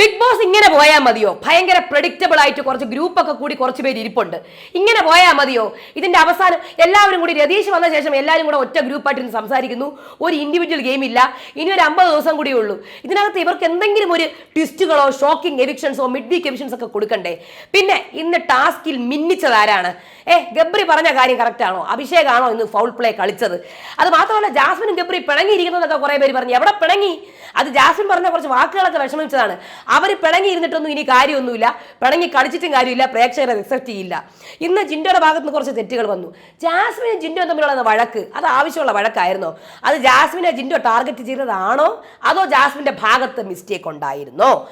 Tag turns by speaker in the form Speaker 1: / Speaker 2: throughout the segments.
Speaker 1: Big boss ഇങ്ങനെ പോയാൽ മതിയോ? ഭയങ്കര പ്രഡിക്റ്റബിൾ ആയിട്ട് കുറച്ച് ഗ്രൂപ്പൊക്കെ കൂടി കുറച്ച് പേര് ഇരിപ്പുണ്ട്. ഇങ്ങനെ പോയാൽ മതിയോ? ഇതിന്റെ അവസാനം എല്ലാവരും കൂടി രതീഷ് വന്ന ശേഷം എല്ലാവരും കൂടെ ഒറ്റ ഗ്രൂപ്പായിട്ട് സംസാരിക്കുന്നു. ഒരു ഇൻഡിവിജ്വൽ ഗെയിം ഇല്ല. ഇനി ഒരു അമ്പത് ദിവസം കൂടിയേ ഉള്ളൂ. ഇതിനകത്ത് ഇവർക്ക് എന്തെങ്കിലും ഒരു ട്വിസ്റ്റുകളോ ഷോക്കിംഗ് എവിക്ഷൻസോ മിഡ് വീക്ക് എവിക്ഷൻസ് ഒക്കെ കൊടുക്കണ്ടേ? പിന്നെ ഇന്ന് ടാസ്കിൽ മിന്നിച്ചത് ആരാണ്? ഏ ഗബ്രി പറഞ്ഞ കാര്യം കറക്റ്റ് ആണോ? അഭിഷേകാണോ ഇന്ന് ഫൗൾ പ്ലേ കളിച്ചത്? അത് മാത്രമല്ല ജാസ്മിനും ഗബ്രി പിണങ്ങിയിരിക്കുന്നതൊക്കെ കുറെ പേര് പറഞ്ഞു. എവിടെ പിണങ്ങി? അത് ജാസ്മിൻ പറഞ്ഞ കുറച്ച് വാക്കുകളൊക്കെ വിഷമിച്ചതാണ്. അവർ പിണങ്ങി ഇരുന്നിട്ടൊന്നും ഇനി കാര്യമൊന്നുമില്ല. പിണങ്ങി കളിച്ചിട്ടും കാര്യമില്ല. പ്രേക്ഷകരെ റിസപ്റ്റ് ചെയ്യില്ല. ഇന്ന് ജിൻഡോയുടെ ഭാഗത്ത് നിന്ന് കുറച്ച് തെറ്റുകൾ വന്നു. ജാസ്മിനും ജിൻഡോ തമ്മിലുള്ള വഴക്ക്. അത് ആവശ്യമുള്ള വഴക്കായിരുന്നോ? അത് ജാസ്മിനെ ജിൻഡോ ടാർഗറ്റ് ചെയ്തതാണോ? അതോ ജാസ്മിന്റെ ഭാഗത്ത് മിസ്റ്റേക്ക് ഉണ്ടായിരുന്നോ?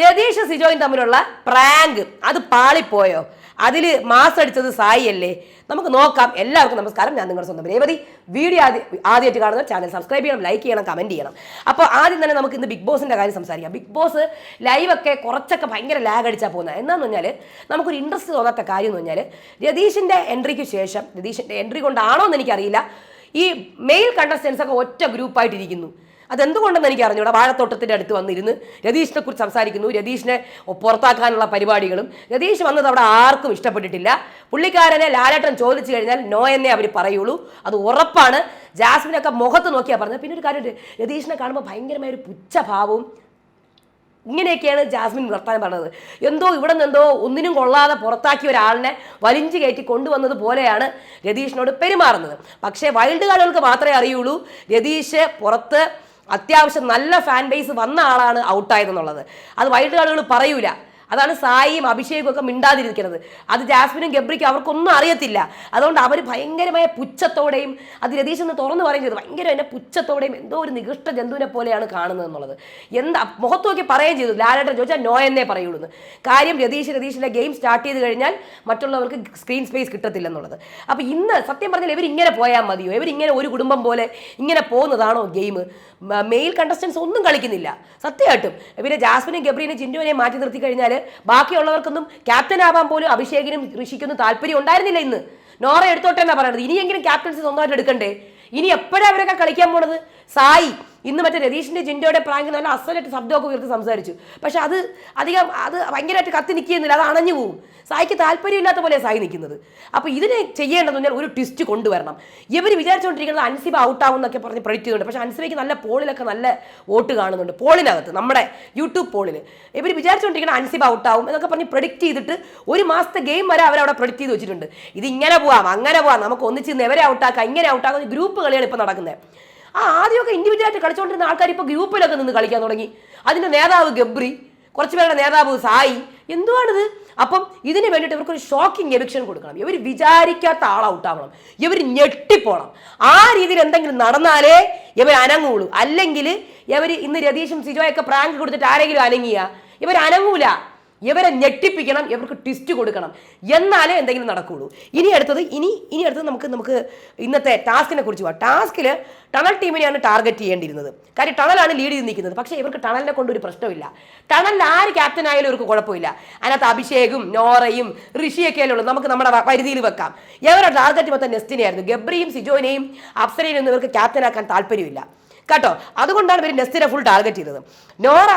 Speaker 1: രതീഷ് സിജോയും തമ്മിലുള്ള പ്രാങ്ക് അത് പാളിപ്പോയോ? അതിൽ മാസ് അടിച്ചത് സായി അല്ലേ നമുക്ക് നോക്കാം. എല്ലാവർക്കും നമസ്കാരം. ഞാൻ നിങ്ങളുടെ സ്വന്തം രേവതി. വീഡിയോ ആദ്യം ആദ്യമായിട്ട് കാണുന്ന ചാനൽ സബ്സ്ക്രൈബ് ചെയ്യണം ലൈക്ക് ചെയ്യണം കമന്റ് ചെയ്യണം. അപ്പോൾ ആദ്യം തന്നെ നമുക്ക് ഇന്ന് ബിഗ് ബോസിന്റെ കാര്യം സംസാരിക്കാം. ബിഗ് ബോസ് ലൈവൊക്കെ കുറച്ചൊക്കെ ഭയങ്കര ലാഗ് അടിച്ചാൽ പോകുന്നത്. എന്താണെന്ന് പറഞ്ഞാൽ നമുക്കൊരു ഇൻട്രസ്റ്റ് തോന്നാത്ത കാര്യം എന്ന് പറഞ്ഞാൽ രതീഷിന്റെ എൻട്രിക്ക് ശേഷം രതീഷിന്റെ എൻട്രി കൊണ്ടാണോ എന്ന് എനിക്കറിയില്ല. ഈ മെയിൽ കണ്ടസ്റ്റൻസ് ഒക്കെ ഒറ്റ ഗ്രൂപ്പായിട്ടിരിക്കുന്നു അതെന്തുകൊണ്ടെന്ന് എനിക്ക് അറിഞ്ഞൂടാ വാഴത്തോട്ടത്തിന്റെ അടുത്ത് വന്നിരുന്ന് രതീഷിനെ കുറിച്ച് സംസാരിക്കുന്നു. രതീഷിനെ പുറത്താക്കാനുള്ള പരിപാടികളും. രതീഷ് വന്നത് അവിടെ ആർക്കും ഇഷ്ടപ്പെട്ടിട്ടില്ല. പുള്ളിക്കാരനെ ലാലേട്ടൻ ചോദിച്ചു കഴിഞ്ഞാൽ നോ എന്നേ അവർ പറയുള്ളൂ. അത് ഉറപ്പാണ്. ജാസ്മിനൊക്കെ മുഖത്ത് നോക്കിയാൽ പറഞ്ഞത്. പിന്നെ ഒരു കാര്യം രതീഷിനെ കാണുമ്പോൾ ഭയങ്കരമായ ഒരു പുച്ഛഭാവവും ഇങ്ങനെയൊക്കെയാണ് ജാസ്മിൻ വർത്താനം പറഞ്ഞത്. എന്തോ ഇവിടെ നിന്ന് എന്തോ ഒന്നിനും കൊള്ളാതെ പുറത്താക്കിയ ഒരാളിനെ വലിഞ്ചു കയറ്റി കൊണ്ടുവന്നത് പോലെയാണ് രതീഷിനോട് പെരുമാറുന്നത്. പക്ഷേ വൈൽഡ് കാർഡുകൾക്ക് മാത്രമേ അറിയുള്ളൂ. രതീഷ് പുറത്ത് അത്യാവശ്യം നല്ല ഫാൻ ബേസ് വന്ന ആളാണ് ഔട്ടായതെന്നുള്ളത് അത് വൈൽഡ് കാർഡുകൾ പറയൂല. അതാണ് സായിയും അഭിഷേകും ഒക്കെ മിണ്ടാതിരിക്കുന്നത്. അത് ജാസ്മിനും ഗബ്രിക്കും അവർക്കൊന്നും അറിയത്തില്ല. അതുകൊണ്ട് അവർ ഭയങ്കരമായ പുച്ഛത്തോടെയും അത് രതീഷ് എന്ന് തുറന്നു പറയും ചെയ്തു. ഭയങ്കര എന്നെ പുച്ഛത്തോടെയും എന്തോ ഒരു നികൃഷ്ട ജന്തുവിനെ പോലെയാണ് കാണുന്നത് എന്നുള്ളത്. എന്താ മുഖത്ത് നോക്കി പറയുകയും ചെയ്തു. ലാലേട്ടൻ ചോദിച്ചാൽ നോ എന്നേ പറയുള്ളൂ കാര്യം രതീഷ് രതീഷിന്റെ ഗെയിം സ്റ്റാർട്ട് ചെയ്ത് കഴിഞ്ഞാൽ മറ്റുള്ളവർക്ക് സ്ക്രീൻ സ്പേസ് കിട്ടത്തില്ല എന്നുള്ളത്. അപ്പോൾ ഇന്ന് സത്യം പറഞ്ഞാൽ ഇവരിങ്ങനെ പോയാൽ മതിയോ? ഇവരിങ്ങനെ ഒരു കുടുംബം പോലെ ഇങ്ങനെ പോകുന്നതാണോ ഗെയിം? മെയിൽ കണ്ടസ്റ്റൻസ് ഒന്നും കളിക്കുന്നില്ല. സത്യമായിട്ടും. ഇവരെ ജാസ്മിനും ഗബ്രീനെ ചിൻഡുവിനെ മാറ്റി നിർത്തി കഴിഞ്ഞാൽ ബാക്കിയുള്ളവർക്കൊന്നും ക്യാപ്റ്റൻ ആവാൻ പോലും അഭിഷേകിനും ഋഷിക്കൊന്നും താല്പര്യം ഉണ്ടായിരുന്നില്ല ഇന്ന്. നോറ എടുത്തോട്ടെ പറയുന്നത് ഇനിയെങ്കിലും ക്യാപ്റ്റൻസി സ്വന്തമായിട്ട് എടുക്കണ്ടേ? ഇനി എപ്പോഴാണ് അവരൊക്കെ കളിക്കാൻ പോണത്? സായി ഇന്ന് മറ്റേ രതീഷിന്റെ ജിൻഡോയുടെ പ്രാങ്ക് നല്ല അസലായിട്ട് ശബ്ദമൊക്കെ ഉയർത്തി സംസാരിച്ചു. പക്ഷെ അത് അധികം അത് ഭയങ്കരമായിട്ട് കത്തി നിൽക്കുന്നില്ല അത് അണഞ്ഞു പോകും സായിക്ക് താല്പര്യമില്ലാത്ത പോലെ സായി നിൽക്കുന്നത്. അപ്പോൾ ഇതിനെ ചെയ്യേണ്ടതെന്ന് പറഞ്ഞാൽ ഒരു ട്വിസ്റ്റ് കൊണ്ടുവരണം. ഇവർ വിചാരിച്ചുകൊണ്ടിരിക്കുന്നത് അൻസിബ ഔട്ടാവും എന്നൊക്കെ പറഞ്ഞ് പ്രൊഡിക്റ്റ് ചെയ്യുന്നുണ്ട്. പക്ഷേ അൻസിബയ്ക്ക് നല്ല പോളിലൊക്കെ നല്ല വോട്ട് കാണുന്നുണ്ട്. പോളിനകത്ത് നമ്മുടെ യൂട്യൂബ് പോളിൽ ഇവർ വിചാരിച്ചുകൊണ്ടിരിക്കുന്നത് അൻസിബ ഔട്ടാവും എന്നൊക്കെ പറഞ്ഞ് പ്രൊഡിക്റ്റ് ചെയ്തിട്ട് ഒരു മാസത്തെ ഗെയിം വരെ അവരവിടെ പ്രൊഡിക്റ്റ് ചെയ്ത് വെച്ചിട്ടുണ്ട്. ഇത് ഇങ്ങനെ പോവാം അങ്ങനെ പോവാം. നമുക്ക് ഒന്നിച്ച് ഇവരെ ഔട്ടാക്കാം ഇങ്ങനെ ഔട്ടാക്കാം ഗ്രൂപ്പ് കളിയാണ് ഇപ്പോൾ നടക്കുന്നത് ആ ആദ്യമൊക്കെ ഇൻഡിവിജ്വലായിട്ട് കളിച്ചുകൊണ്ടിരുന്ന ആൾക്കാർ ഇപ്പോൾ ഗ്രൂപ്പിലൊക്കെ നിന്ന് കളിക്കാൻ തുടങ്ങി. അതിന്റെ നേതാവ് ഗബ്രി കുറച്ച് പേരുടെ നേതാവ് സായി. എന്തുവാണിത്? അപ്പം ഇതിന് വേണ്ടിയിട്ട് ഇവർക്കൊരു ഷോക്കിംഗ് എവിക്ഷൻ കൊടുക്കണം. ഇവർ വിചാരിക്കാത്ത ആൾ ഔട്ടാവണം ഇവർ ഞെട്ടിപ്പോണം. ആ രീതിയിൽ എന്തെങ്കിലും നടന്നാലേ ഇവർ അനങ്ങുള്ളൂ. അല്ലെങ്കിൽ ഇവർ ഇന്ന് രതീഷും സിജോയൊക്കെ പ്രാങ്ക് കൊടുത്തിട്ട് ആരെങ്കിലും അനങ്ങിയ? ഇവർ അനങ്ങൂല. ഇവരെ ഞെട്ടിപ്പിക്കണം ഇവർക്ക് ട്വിസ്റ്റ് കൊടുക്കണം. എന്നാലേ എന്തെങ്കിലും നടക്കുകയുള്ളൂ ഇനി അടുത്തത് ഇനി ഇനി അടുത്തത് നമുക്ക് നമുക്ക് ഇന്നത്തെ ടാസ്കിനെ കുറിച്ച് പോകാം ടാസ്കിൽ ടണൽ ടീമിനെയാണ് ടാർഗറ്റ് ചെയ്യേണ്ടിയിരുന്നത്. കാര്യം ടണലാണ് ലീഡ് ചെയ്ത് നിൽക്കുന്നത്. പക്ഷേ ഇവർക്ക് ടണലിനെ കൊണ്ട് ഒരു പ്രശ്നമില്ല. ടണലിൽ ആര് ക്യാപ്റ്റൻ ആയാലും ഇവർക്ക് കുഴപ്പമില്ല. അതിനകത്ത് അഭിഷേകും നോറയും ഋഷിയൊക്കെ ഉള്ളൂ. നമുക്ക് നമ്മുടെ പരിധിയിൽ വെക്കാം. ഇവരുടെ ടാർഗറ്റ് മൊത്തം നെസ്റ്റിനെയായിരുന്നു ഗബ്രിയും സിജോനെയും അപ്സരയും ഒന്നും ഇവർക്ക് ക്യാപ്റ്റൻ ആക്കാൻ താല്പര്യമില്ല. കേട്ടോ? അതുകൊണ്ടാണ് ഇവർ നെസ്റ്റിനെ ഫുൾ ടാർഗറ്റ് ചെയ്തത്. നോറ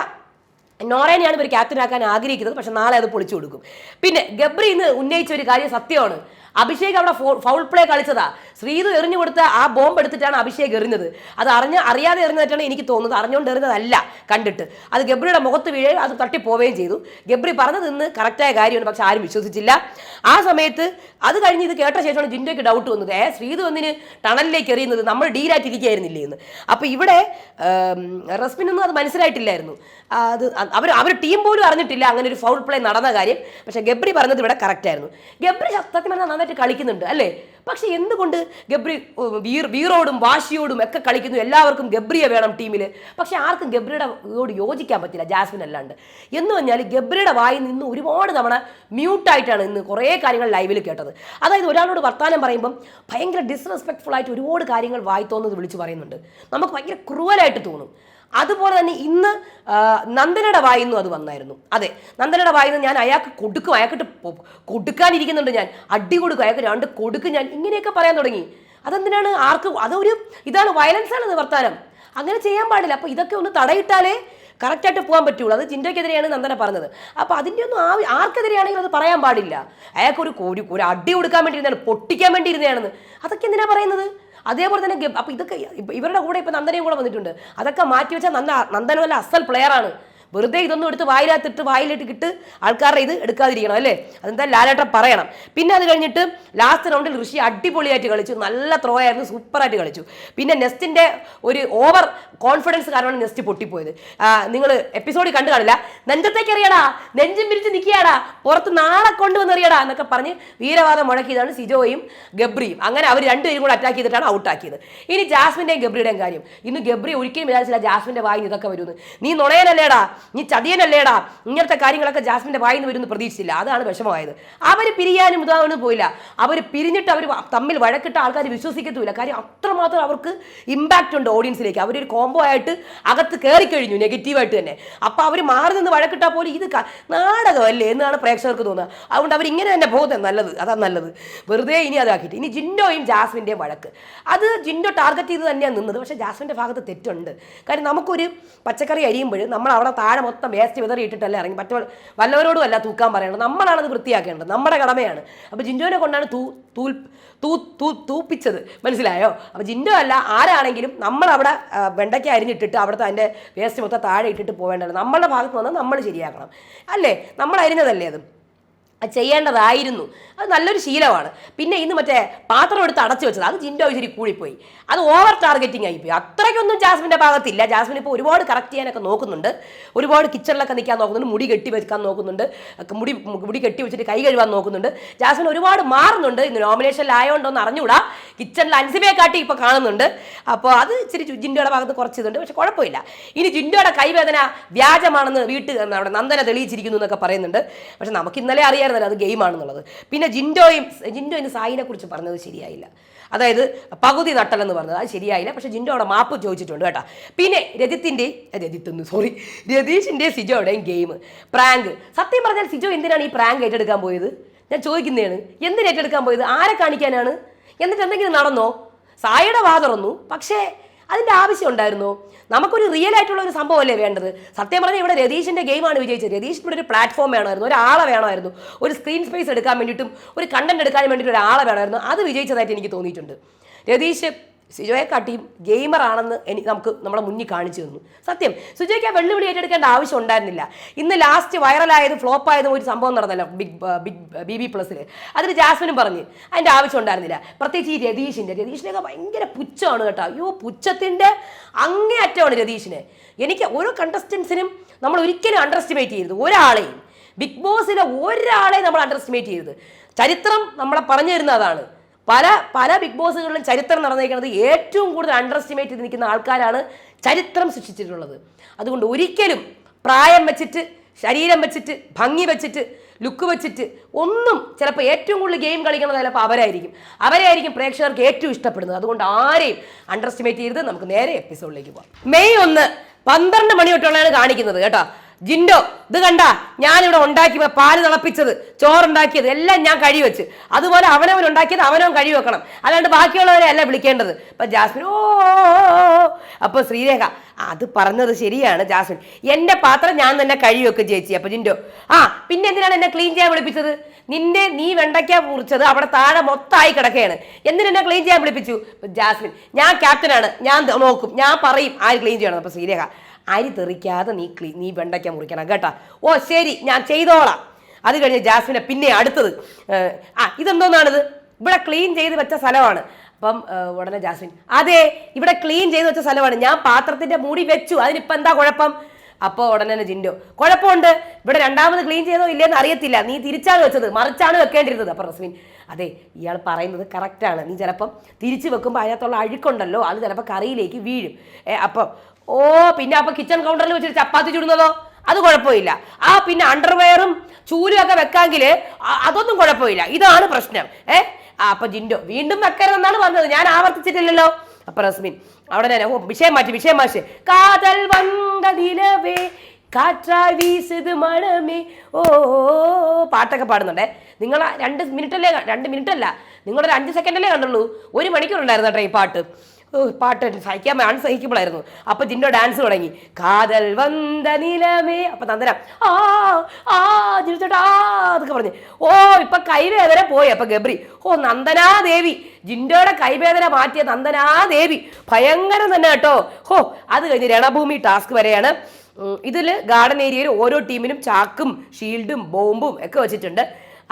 Speaker 1: നോറേനെയാണ് ഇവർ ക്യാപ്റ്റനാക്കാൻ ആഗ്രഹിക്കുന്നത്. പക്ഷെ നാളെ അത് പൊളിച്ചു കൊടുക്കും. പിന്നെ ഗബ്രി ഇന്ന് ഉന്നയിച്ച ഒരു കാര്യം സത്യമാണ്. അഭിഷേക് അവിടെ ഫൗൾ പ്ലേ കളിച്ചതാ. ശ്രീതു എറിഞ്ഞു കൊടുത്ത ആ ബോംബ് എടുത്തിട്ടാണ് അഭിഷേക് എറിഞ്ഞത്. അത് അറിഞ്ഞ അറിയാതെ എറിഞ്ഞതായിട്ടാണ് എനിക്ക് തോന്നുന്നത്. അറിഞ്ഞുകൊണ്ട് എറിഞ്ഞതല്ല കണ്ടിട്ട്. അത് ഗബ്രിയുടെ മുഖത്ത് വീഴുകയും അത് തട്ടിപ്പോവുകയും ചെയ്തു. ഗബ്രി പറഞ്ഞത് ഇന്ന് കറക്റ്റായ കാര്യമാണ് പക്ഷെ ആരും വിശ്വസിച്ചില്ല. ആ സമയത്ത് അത് കഴിഞ്ഞ് ഇത് കേട്ട ശേഷമാണ് ജിൻഡോയ്ക്ക് ഡൗട്ട് വന്നത്. ഏ ശ്രീതു ഒന്നിന് ടണലിലേക്ക് എറിയുന്നത്? നമ്മൾ ഡീലായിട്ടിരിക്കുകയായിരുന്നില്ലേ എന്ന്. അപ്പോൾ ഇവിടെ റസ്മിനൊന്നും അത് മനസ്സിലായിട്ടില്ലായിരുന്നു. അത് അവർ അവർ ടീം പോലും അറിഞ്ഞിട്ടില്ല അങ്ങനെ ഒരു ഫൗൾ പ്ലേ നടന്ന കാര്യം. പക്ഷേ ഗബ്രി പറഞ്ഞത് ഇവിടെ കറക്റ്റായിരുന്നു ഗബ്രി സത്യം പറഞ്ഞാൽ കളിക്കുന്നുണ്ട് അല്ലേ? പക്ഷെ എന്തുകൊണ്ട് ഗബ്രി വീർ വീറോടും വാശിയോടും ഒക്കെ കളിക്കുന്നു? എല്ലാവർക്കും ഗബ്രിയെ വേണം ടീമിൽ പക്ഷെ ആർക്കും ഗബ്രിയുടെ യോട് യോജിക്കാൻ പറ്റില്ല ജാസ്മിൻ അല്ലാണ്ട്. എന്ന് പറഞ്ഞാൽ ഗബ്രിയുടെ വായിൽ നിന്ന് ഒരുപാട് തവണ മ്യൂട്ടായിട്ടാണ് ഇന്ന് കുറേ കാര്യങ്ങൾ ലൈവിൽ കേട്ടത്. അതായത് ഒരാളോട് വർത്താനം പറയുമ്പം ഭയങ്കര ഡിസ്റെസ്പെക്ട്ഫുൾ ആയിട്ട് ഒരുപാട് കാര്യങ്ങൾ വായി തോന്നുന്നത് വിളിച്ച് പറയുന്നുണ്ട്. നമുക്ക് ഭയങ്കര ക്രൂവലായിട്ട് തോന്നും. അതുപോലെ തന്നെ ഇന്ന് നന്ദനയുടെ വായിന്നും അത് വന്നായിരുന്നു. അതെ നന്ദനയുടെ വായിന്ന് ഞാൻ അയാൾക്ക് കൊടുക്കും. അയാൾക്കിട്ട് കൊടുക്കാനിരിക്കുന്നുണ്ട് ഞാൻ. അടി കൊടുക്കും. അയാൾക്ക് രണ്ട് കൊടുക്കും ഞാൻ. ഇങ്ങനെയൊക്കെ പറയാൻ തുടങ്ങി. അതെന്തിനാണ് ആർക്ക് അതൊരു ഇതാണ് വയലൻസ് ആണ് വർത്താനം. അങ്ങനെ ചെയ്യാൻ പാടില്ല. അപ്പോൾ ഇതൊക്കെ ഒന്ന് തടയിട്ടാലേ കറക്റ്റായിട്ട് പോകാൻ പറ്റുള്ളൂ. അത് ചിന്തയ്ക്കെതിരെയാണ് നന്ദന പറഞ്ഞത്. അപ്പോൾ അതിന്റെ ഒന്നും ആവി ആർക്കെതിരെയാണെങ്കിലും അത് പറയാൻ പാടില്ല. അയാൾക്ക് ഒരു ഒരു അടി കൊടുക്കാൻ വേണ്ടി ഇരുന്നാണ് പൊട്ടിക്കാൻ വേണ്ടി ഇരുന്നതാണെന്ന് അതൊക്കെ എന്തിനാ പറയുന്നത്? അതേപോലെ തന്നെ അപ്പൊ അപ്പോൾ ഇതൊക്കെ ഇപ്പ- ഇവരുടെ കൂടെ ഇപ്പോൾ നന്ദനയും കൂടെ വന്നിട്ടുണ്ട്. അതൊക്കെ മാറ്റി വെച്ചാൽ നന്ദ നന്ദനല്ല അസൽ പ്ലെയറാണ് വെറുതെ ഇതൊന്നും എടുത്ത് വായിലാത്തിട്ട് വായിലിട്ട് കിട്ട് ആൾക്കാരുടെ ഇത് എടുക്കാതിരിക്കണം അല്ലേ? അതെന്താ ലാലേട്ടൻ പറയണം. പിന്നെ അത് കഴിഞ്ഞിട്ട് ലാസ്റ്റ് റൗണ്ടിൽ ഋഷി അടിപൊളിയായിട്ട് കളിച്ചു. നല്ല ത്രോ ആയിരുന്നു സൂപ്പറായിട്ട് കളിച്ചു. പിന്നെ നെസ്റ്റിന്റെ ഒരു ഓവർ കോൺഫിഡൻസ് കാരണമാണ് നെസ്റ്റ് പൊട്ടിപ്പോയത്. നിങ്ങൾ എപ്പിസോഡ് കണ്ടു കാണില്ല. നെഞ്ചത്തേക്ക് അറിയാടാ നെഞ്ചും പിരിച്ച് നിൽക്കിയാടാ പുറത്ത് നാളെ കൊണ്ടുവന്ന് എറിയടാ എന്നൊക്കെ പറഞ്ഞ് വീരവാദം മുഴക്കിയതാണ് സിജോയും ഗബ്രിയും. അങ്ങനെ അവർ രണ്ടുപേരും കൂടെ അറ്റാക്ക് ചെയ്തിട്ടാണ് ഔട്ടാക്കിയത് ഇനി ജാസ്മിന്റെയും ഗബ്രിയുടെയും കാര്യം. ഇന്ന് ഗബ്രി ഒരിക്കലും വിചാരിച്ചില്ല ജാസ്മിന്റെ വായിൽ ഇതൊക്കെ വരുമെന്ന്. നീ നുണയനല്ലേടാ നീ ചതിയനല്ലേടാ. ഇങ്ങനത്തെ കാര്യങ്ങളൊക്കെ ജാസ്മിന്റെ നിന്ന് വരുമെന്ന് പ്രതീക്ഷിച്ചില്ല. അതാണ് വിഷമമായത്. അവർ പിരിയാനും ഇതാവനും പോയില്ല. അവർ പിരിഞ്ഞിട്ട് അവർ തമ്മിൽ വഴക്കിട്ട ആൾക്കാർ വിശ്വസിക്കത്തുമില്ല. കാര്യം അത്രമാത്രം അവർക്ക് ഇമ്പാക്റ്റ് ഉണ്ട് ഓഡിയൻസിലേക്ക് അവരൊരു കോംബോ ആയിട്ട് അകത്ത് കയറി കഴിഞ്ഞു നെഗറ്റീവായിട്ട് തന്നെ. അപ്പോൾ അവർ മാറി നിന്ന് വഴക്കിട്ടാൽ പോലും ഇത് നാടകമല്ലേ എന്നാണ് പ്രേക്ഷകർക്ക് തോന്നുക. അതുകൊണ്ട് അവർ ഇങ്ങനെ തന്നെ പോകുന്നത്. നല്ലത്. അതാ നല്ലത്. വെറുതെ ഇനി അതാക്കിയിട്ട്. ഇനി ജിൻഡോയും ജാസ്മിന്റെയും വഴക്ക്. അത് ജിൻഡോ ടാർഗറ്റ് ചെയ്ത് തന്നെയാണ് നിന്നത്. പക്ഷേ ജാസ്മിന്റെ ഭാഗത്ത് തെറ്റുണ്ട്. കാര്യം നമുക്കൊരു പച്ചക്കറി അരിയുമ്പോൾ നമ്മൾ അവിടെ താഴെ മൊത്തം വേസ്റ്റ് വിതറിയിട്ടിട്ടല്ല ഇറങ്ങി? മറ്റു വല്ലവരോടും അല്ല തൂക്കാൻ പറയേണ്ടത്. നമ്മളാണത് വൃത്തിയാക്കേണ്ടത്. നമ്മുടെ കടമയാണ്. അപ്പോൾ ജിൻഡോനെ കൊണ്ടാണ് തൂ തൂൽ തൂ തൂ തൂപ്പിച്ചത്. മനസ്സിലായോ? അപ്പോൾ ജിൻഡോ അല്ല ആരാണെങ്കിലും നമ്മളവിടെ വെണ്ടയ്ക്ക് അരിഞ്ഞിട്ടിട്ട് അവിടുത്തെ അതിന്റെ വേസ്റ്റ് മൊത്തം താഴെ ഇട്ടിട്ട് പോവേണ്ടത്. നമ്മളുടെ ഭാഗത്ത് വന്നാൽ നമ്മൾ ശരിയാക്കണം. അല്ലേ? നമ്മൾ അരിഞ്ഞതല്ലേ അത്? ചെയ്യേണ്ടതായിരുന്നു. അത് നല്ലൊരു ശീലമാണ്. പിന്നെ ഇന്ന് മറ്റേ പാത്രം എടുത്ത് അടച്ചു വെച്ചത് അത് ജിൻഡോ ഇച്ചിരി കൂടിപ്പോയി. അത് ഓവർ ടാർഗറ്റിംഗ് ആയിപ്പോയി അത്രയ്ക്കൊന്നും ജാസ്മിന്റെ ഭാഗത്തില്ല. ജാസ്മിൻ ഇപ്പോൾ ഒരുപാട് കറക്റ്റ് ചെയ്യാനൊക്കെ നോക്കുന്നുണ്ട്. ഒരുപാട് കിച്ചണിലൊക്കെ നിൽക്കാൻ നോക്കുന്നുണ്ട് മുടി കെട്ടി വെക്കാൻ നോക്കുന്നുണ്ട് മുടി മുടി കെട്ടി വെച്ചിട്ട് കൈ കഴുകാൻ നോക്കുന്നുണ്ട്. ജാസ്മിൻ ഒരുപാട് മാറുന്നുണ്ട്. ഇന്ന് നോമിനേഷനിലായോണ്ടോ എന്ന് അറിഞ്ഞുകൂടാ. കിച്ചണിൽ അൻസിബയെ കാട്ടി ഇപ്പോൾ കാണുന്നുണ്ട്. അപ്പോൾ അത് ഇച്ചിരി ജിൻഡോയുടെ ഭാഗത്ത് കുറച്ച് ഇതുണ്ട്. പക്ഷെ കുഴപ്പമില്ല. ഇനി ജിൻഡോയുടെ കൈവേദന വ്യാജമാണെന്ന് അവിടെ നന്ദന തെളിയിച്ചിരിക്കുന്നു എന്നൊക്കെ പറയുന്നുണ്ട്. പക്ഷെ നമുക്ക് ഇന്നലെ അറിയാമായിരുന്നല്ലോ അത് ഗെയിമാണെന്നുള്ളത്. പിന്നെ ജിൻഡോയും ജിൻഡോ ഇന്ന് സായിനെ കുറിച്ച് പറഞ്ഞത് ശരിയായില്ല. അതായത് പകുതി നട്ടലെന്ന് പറഞ്ഞത് അത് ശരിയായില്ല. പക്ഷെ ജിൻഡോ അവിടെ മാപ്പ് ചോദിച്ചിട്ടുണ്ട് കേട്ടോ. പിന്നെ രജിത്തിന്റെ രജിത്തെന്ന് സോറി രതീഷിന്റെ സിജോയുടെയും ഗെയിം? പ്രാങ്ക്. സത്യം പറഞ്ഞാൽ സിജോ എന്തിനാണ് ഈ പ്രാങ്ക് ഏറ്റെടുക്കാൻ പോയത്? ഞാൻ ചോദിക്കുന്നതാണ്. എന്തിനാണ് ഏറ്റെടുക്കാൻ പോയത്? ആരെ കാണിക്കാനാണ്? എന്നിട്ട് എന്തെങ്കിലും നടന്നോ? സായിയുടെ വാ തുറന്നു പക്ഷേ അതിന്റെ ആവശ്യം ഉണ്ടായിരുന്നോ? നമുക്കൊരു റിയൽ ആയിട്ടുള്ള ഒരു സംഭവമല്ലേ വേണ്ടത്? സത്യം പറഞ്ഞാൽ ഇവിടെ രതീഷിന്റെ ഗെയിമാണ് വിജയിച്ചത്. രതീഷ് ഇവിടെ ഒരു പ്ലാറ്റ്ഫോം വേണമായിരുന്നു ഒരാളെ വേണമായിരുന്നു. ഒരു സ്ക്രീൻ സ്പേസ് എടുക്കാൻ വേണ്ടിയിട്ടും ഒരു കണ്ടന്റ് എടുക്കാൻ വേണ്ടിയിട്ട് ഒരാളെ വേണമായിരുന്നു. അത് വിജയിച്ചതായിട്ട് എനിക്ക് തോന്നിയിട്ടുണ്ട്. രതീഷ് സിജോയെ ഗെയിമറാണെന്ന് എനിക്ക് നമുക്ക് നമ്മുടെ മുന്നിൽ കാണിച്ചു തന്നു. സത്യം സുജയ്ക്ക് ആ വെള്ളുവിളി ഏറ്റെടുക്കേണ്ട ആവശ്യം ഉണ്ടായിരുന്നില്ല. ഇന്ന് ലാസ്റ്റ് വൈറലായതും ഫ്ലോപ്പ് ആയതും ഒരു സംഭവം നടന്നല്ലോ ബിഗ് ബിഗ് ബി ബി പ്ലസ്സിൽ അതിൽ ജാസ്മിനും പറഞ്ഞ് അതിന്റെ ആവശ്യം ഉണ്ടായിരുന്നില്ല. പ്രത്യേകിച്ച് ഈ രതീഷിന്റെ രതീഷിനൊക്കെ ഭയങ്കര പുച്ഛമാണ് കേട്ടോ. അയ്യോ പുച്ഛത്തിന്റെ അങ്ങേയറ്റമാണ് രതീഷിനെ. എനിക്ക് ഓരോ കണ്ടസ്റ്റൻസിനും നമ്മൾ ഒരിക്കലും അണ്ടർ എസ്റ്റിമേറ്റ് ചെയ്യരുത്. ഒരാളെയും ബിഗ് ബോസിലെ ഒരാളെ നമ്മൾ അണ്ടർ എസ്റ്റിമേറ്റ് ചെയ്യരുത്. ചരിത്രം നമ്മളെ പറഞ്ഞു തരുന്ന അതാണ്. പല പല ബിഗ് ബോസുകളിലും ചരിത്രം നടന്നിരിക്കുന്നത് ഏറ്റവും കൂടുതൽ അണ്ടർ എസ്റ്റിമേറ്റ് ചെയ്ത് നിൽക്കുന്ന ആൾക്കാരാണ് ചരിത്രം സൃഷ്ടിച്ചിട്ടുള്ളത്. അതുകൊണ്ട് ഒരിക്കലും പ്രായം വെച്ചിട്ട് ശരീരം വെച്ചിട്ട് ഭംഗി വെച്ചിട്ട് ലുക്ക് വെച്ചിട്ട് ഒന്നും ചിലപ്പോൾ ഏറ്റവും കൂടുതൽ ഗെയിം കളിക്കുന്നത് ചിലപ്പോൾ അവരായിരിക്കും. അവരായിരിക്കും പ്രേക്ഷകർക്ക് ഏറ്റവും ഇഷ്ടപ്പെടുന്നത്. അതുകൊണ്ട് ആരെയും അണ്ടർ എസ്റ്റിമേറ്റ് ചെയ്ത് നമുക്ക് നേരെ എപ്പിസോഡിലേക്ക് പോകാം മെയ് ഒന്ന് പന്ത്രണ്ട് മണി തൊട്ടുള്ളതാണ് കാണിക്കുന്നത് കേട്ടോ. ജിൻഡോ ഇത് കണ്ട? ഞാനിവിടെ ഉണ്ടാക്കി പാൽ തിളപ്പിച്ചത് ചോറുണ്ടാക്കിയത് എല്ലാം ഞാൻ കഴിവ് വെച്ച് അതുപോലെ അവനവൻ ഉണ്ടാക്കിയത് അവനവൻ കഴിവ് വെക്കണം അല്ലാണ്ട് ബാക്കിയുള്ളവരെ അല്ല വിളിക്കേണ്ടത്. അപ്പൊ ജാസ്മിൻ ഓ അപ്പൊ ശ്രീരേഖ അത് പറഞ്ഞത് ശരിയാണ് ജാസ്മിൻ. എന്റെ പാത്രം ഞാൻ തന്നെ കഴിവ് വെക്കും ചേച്ചി. അപ്പൊ ജിൻഡോ ആ പിന്നെ എന്തിനാണ് എന്നെ ക്ലീൻ ചെയ്യാൻ വിളിപ്പിച്ചത്? നിന്നെ നീ വെണ്ടയ്ക്ക മുറിച്ചത് അവിടെ താഴെ മൊത്തമായി കിടക്കുകയാണ് എന്തിനെന്നെ ക്ലീൻ ചെയ്യാൻ വിളിപ്പിച്ചു? ജാസ്മിൻ ഞാൻ ക്യാപ്റ്റനാണ്. ഞാൻ നോക്കും. ഞാൻ പറയും ആര് ക്ലീൻ ചെയ്യണം. അപ്പൊ ശ്രീരേഖ അരി തെറിക്കാതെ നീ ക്ലീ നീ വെണ്ടയ്ക്ക മുറിക്കണം കേട്ടാ. ഓ ശരി ഞാൻ ചെയ്തോളാം. അത് കഴിഞ്ഞ് ജാസ്മിനെ പിന്നെ അടുത്തത് ആ ഇതെന്തോന്നാണിത്? ഇവിടെ ക്ലീൻ ചെയ്ത് വെച്ച സ്ഥലമാണ്. അപ്പം ഉടനെ ജാസ്മിൻ അതെ ഇവിടെ ക്ലീൻ ചെയ്ത് വെച്ച സ്ഥലമാണ്. ഞാൻ പാത്രത്തിന്റെ മൂടി വെച്ചു അതിനിപ്പോ എന്താ കുഴപ്പം? അപ്പോൾ ഉടനെ തന്നെ ജിൻഡോ കുഴപ്പമുണ്ട്. ഇവിടെ രണ്ടാമത് ക്ലീൻ ചെയ്തോ ഇല്ലയെന്ന് അറിയത്തില്ല. നീ തിരിച്ചാണ് വെച്ചത് മറിച്ചാണ് വെക്കേണ്ടിരുന്നത് അപ്പം റസ്മിൻ അതെ ഇയാൾ പറയുന്നത് കറക്റ്റാണ് നീ ചിലപ്പം തിരിച്ച് വെക്കുമ്പോൾ അതിനകത്തുള്ള അഴുക്കുണ്ടല്ലോ അത് ചിലപ്പോൾ കറിയിലേക്ക് വീഴും. അപ്പം ഓ പിന്നെ അപ്പൊ കിച്ചൺ കൗണ്ടറിൽ വെച്ചിട്ട് ചപ്പാത്തി ചുടുന്നതോ? അത് കുഴപ്പമില്ല. ആ പിന്നെ അണ്ടർവെയറും ചൂലും ഒക്കെ വെക്കാമെങ്കിൽ അതൊന്നും കുഴപ്പമില്ല. ഇതാണ് പ്രശ്നം. ഏ? ആ അപ്പൊ ജിൻഡോ വീണ്ടും വെക്കരുതെന്നാണ് പറഞ്ഞത്. ഞാൻ ആവർത്തിച്ചിട്ടില്ലല്ലോ. അപ്പൊ റസ്മിൻ അവിടെ ഓ വിഷയം മാറ്റി വിഷയം മാറ്റി. കാതൽ വന്ന കാറ്റായി വീസത് മണമേ. ഓ പാട്ടൊക്കെ പാടുന്നുണ്ടേ. നിങ്ങൾ രണ്ട് മിനിറ്റല്ലേ രണ്ട് മിനിറ്റല്ല. നിങ്ങളൊരു അഞ്ച് സെക്കൻഡല്ലേ കണ്ടുള്ളൂ. ഒരു മണിക്കൂർ ഉണ്ടായിരുന്നു കേട്ടോ ഈ പാട്ട്. പാട്ട് സഹിക്കാൻ അൺസഹിക്കുമ്പോഴായിരുന്നു അപ്പൊ ജിൻഡോ ഡാൻസ് തുടങ്ങി. കാതൽ വന്ത നിലമേ അപ്പൊ നന്ദനം. ആ ആ ജിൻസോട്ടാ അതൊക്കെ എന്നൊക്കെ പറഞ്ഞു. ഓ ഇപ്പൊ കൈവേദന പോയി. അപ്പൊ ഗബ്രി. ഓ നന്ദനാ ദേവി ജിൻഡോയുടെ കൈവേദന മാറ്റിയ നന്ദനാ ദേവി ഭയങ്കരം തന്നെ കേട്ടോ. ഹോ അത് കഴിഞ്ഞ് രണഭൂമി ടാസ്ക് വരെയാണ്. ഇതിൽ ഗാർഡൻ ഏരിയയിൽ ഓരോ ടീമിനും ചാക്കും ഷീൽഡും ബോംബും ഒക്കെ വെച്ചിട്ടുണ്ട്.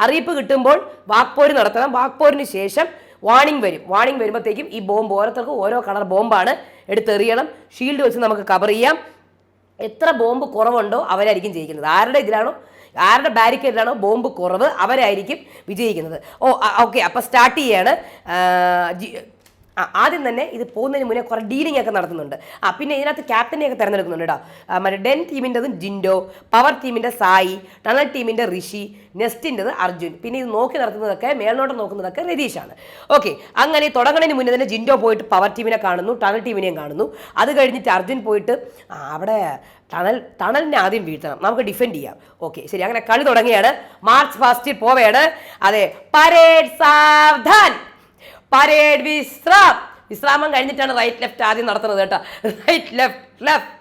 Speaker 1: അറിയിപ്പ് കിട്ടുമ്പോൾ വാക്പോര് നടത്തണം. വാക്പോരിന് ശേഷം വാണിംഗ് വരും. വാണിംഗ് വരുമ്പോഴത്തേക്കും ഈ ബോംബ് ഓരോരുത്തർക്കും ഓരോ കളർ ബോംബാണ് എടുത്തെറിയണം. ഷീൽഡ് വെച്ച് നമുക്ക് കവർ ചെയ്യാം. എത്ര ബോംബ് കുറവുണ്ടോ അവരായിരിക്കും ജയിക്കുന്നത്. ആരുടെ ഇതിലാണോ? ആരുടെ ബാരിക്കേഡിലാണോ ബോംബ് കുറവ് അവരായിരിക്കും വിജയിക്കുന്നത്. ഓ ഓക്കെ അപ്പോൾ സ്റ്റാർട്ട് ചെയ്യാണ്. ആദ്യം തന്നെ ഇത് പോകുന്നതിന് മുന്നേ കുറേ ഡീലിംഗ് ഒക്കെ നടത്തുന്നുണ്ട്. ആ പിന്നെ ഇതിനകത്ത് ക്യാപ്റ്റനെ ഒക്കെ തിരഞ്ഞെടുക്കുന്നുണ്ട് കേട്ടോ. മറ്റേ ഡെൻ ടീമിന്റെതും ജിൻഡോ പവർ ടീമിന്റെ സായി ടണൽ ടീമിന്റെ ഋഷി നെസ്റ്റിന്റെത് അർജുൻ. പിന്നെ ഇത് നോക്കി നടത്തുന്നതൊക്കെ മേൽനോട്ടം നോക്കുന്നതൊക്കെ രതീഷാണ്. ഓക്കെ അങ്ങനെ തുടങ്ങുന്നതിന് മുന്നേ തന്നെ ജിൻഡോ പോയിട്ട് പവർ ടീമിനെ കാണുന്നു ടണൽ ടീമിനെയും കാണുന്നു. അത് കഴിഞ്ഞിട്ട് അർജുൻ പോയിട്ട് അവിടെ ടണൽ ടണലിനെ ആദ്യം വീഴ്ത്തണം. നമുക്ക് ഡിഫെൻഡ് ചെയ്യാം. ഓക്കെ ശരി അങ്ങനെ കളി തുടങ്ങിയാണ് മാർച്ച് ഫാസ്റ്റിൽ പോവുകയാണ്. അതെ പരേഡ് സാവധാൻ. പരേഡ് വിശ്രാം. വിശ്രാമം കഴിഞ്ഞിട്ടാണ് റൈറ്റ് ലെഫ്റ്റ് ആദ്യം നടത്തുന്നത് കേട്ടോ. Right left left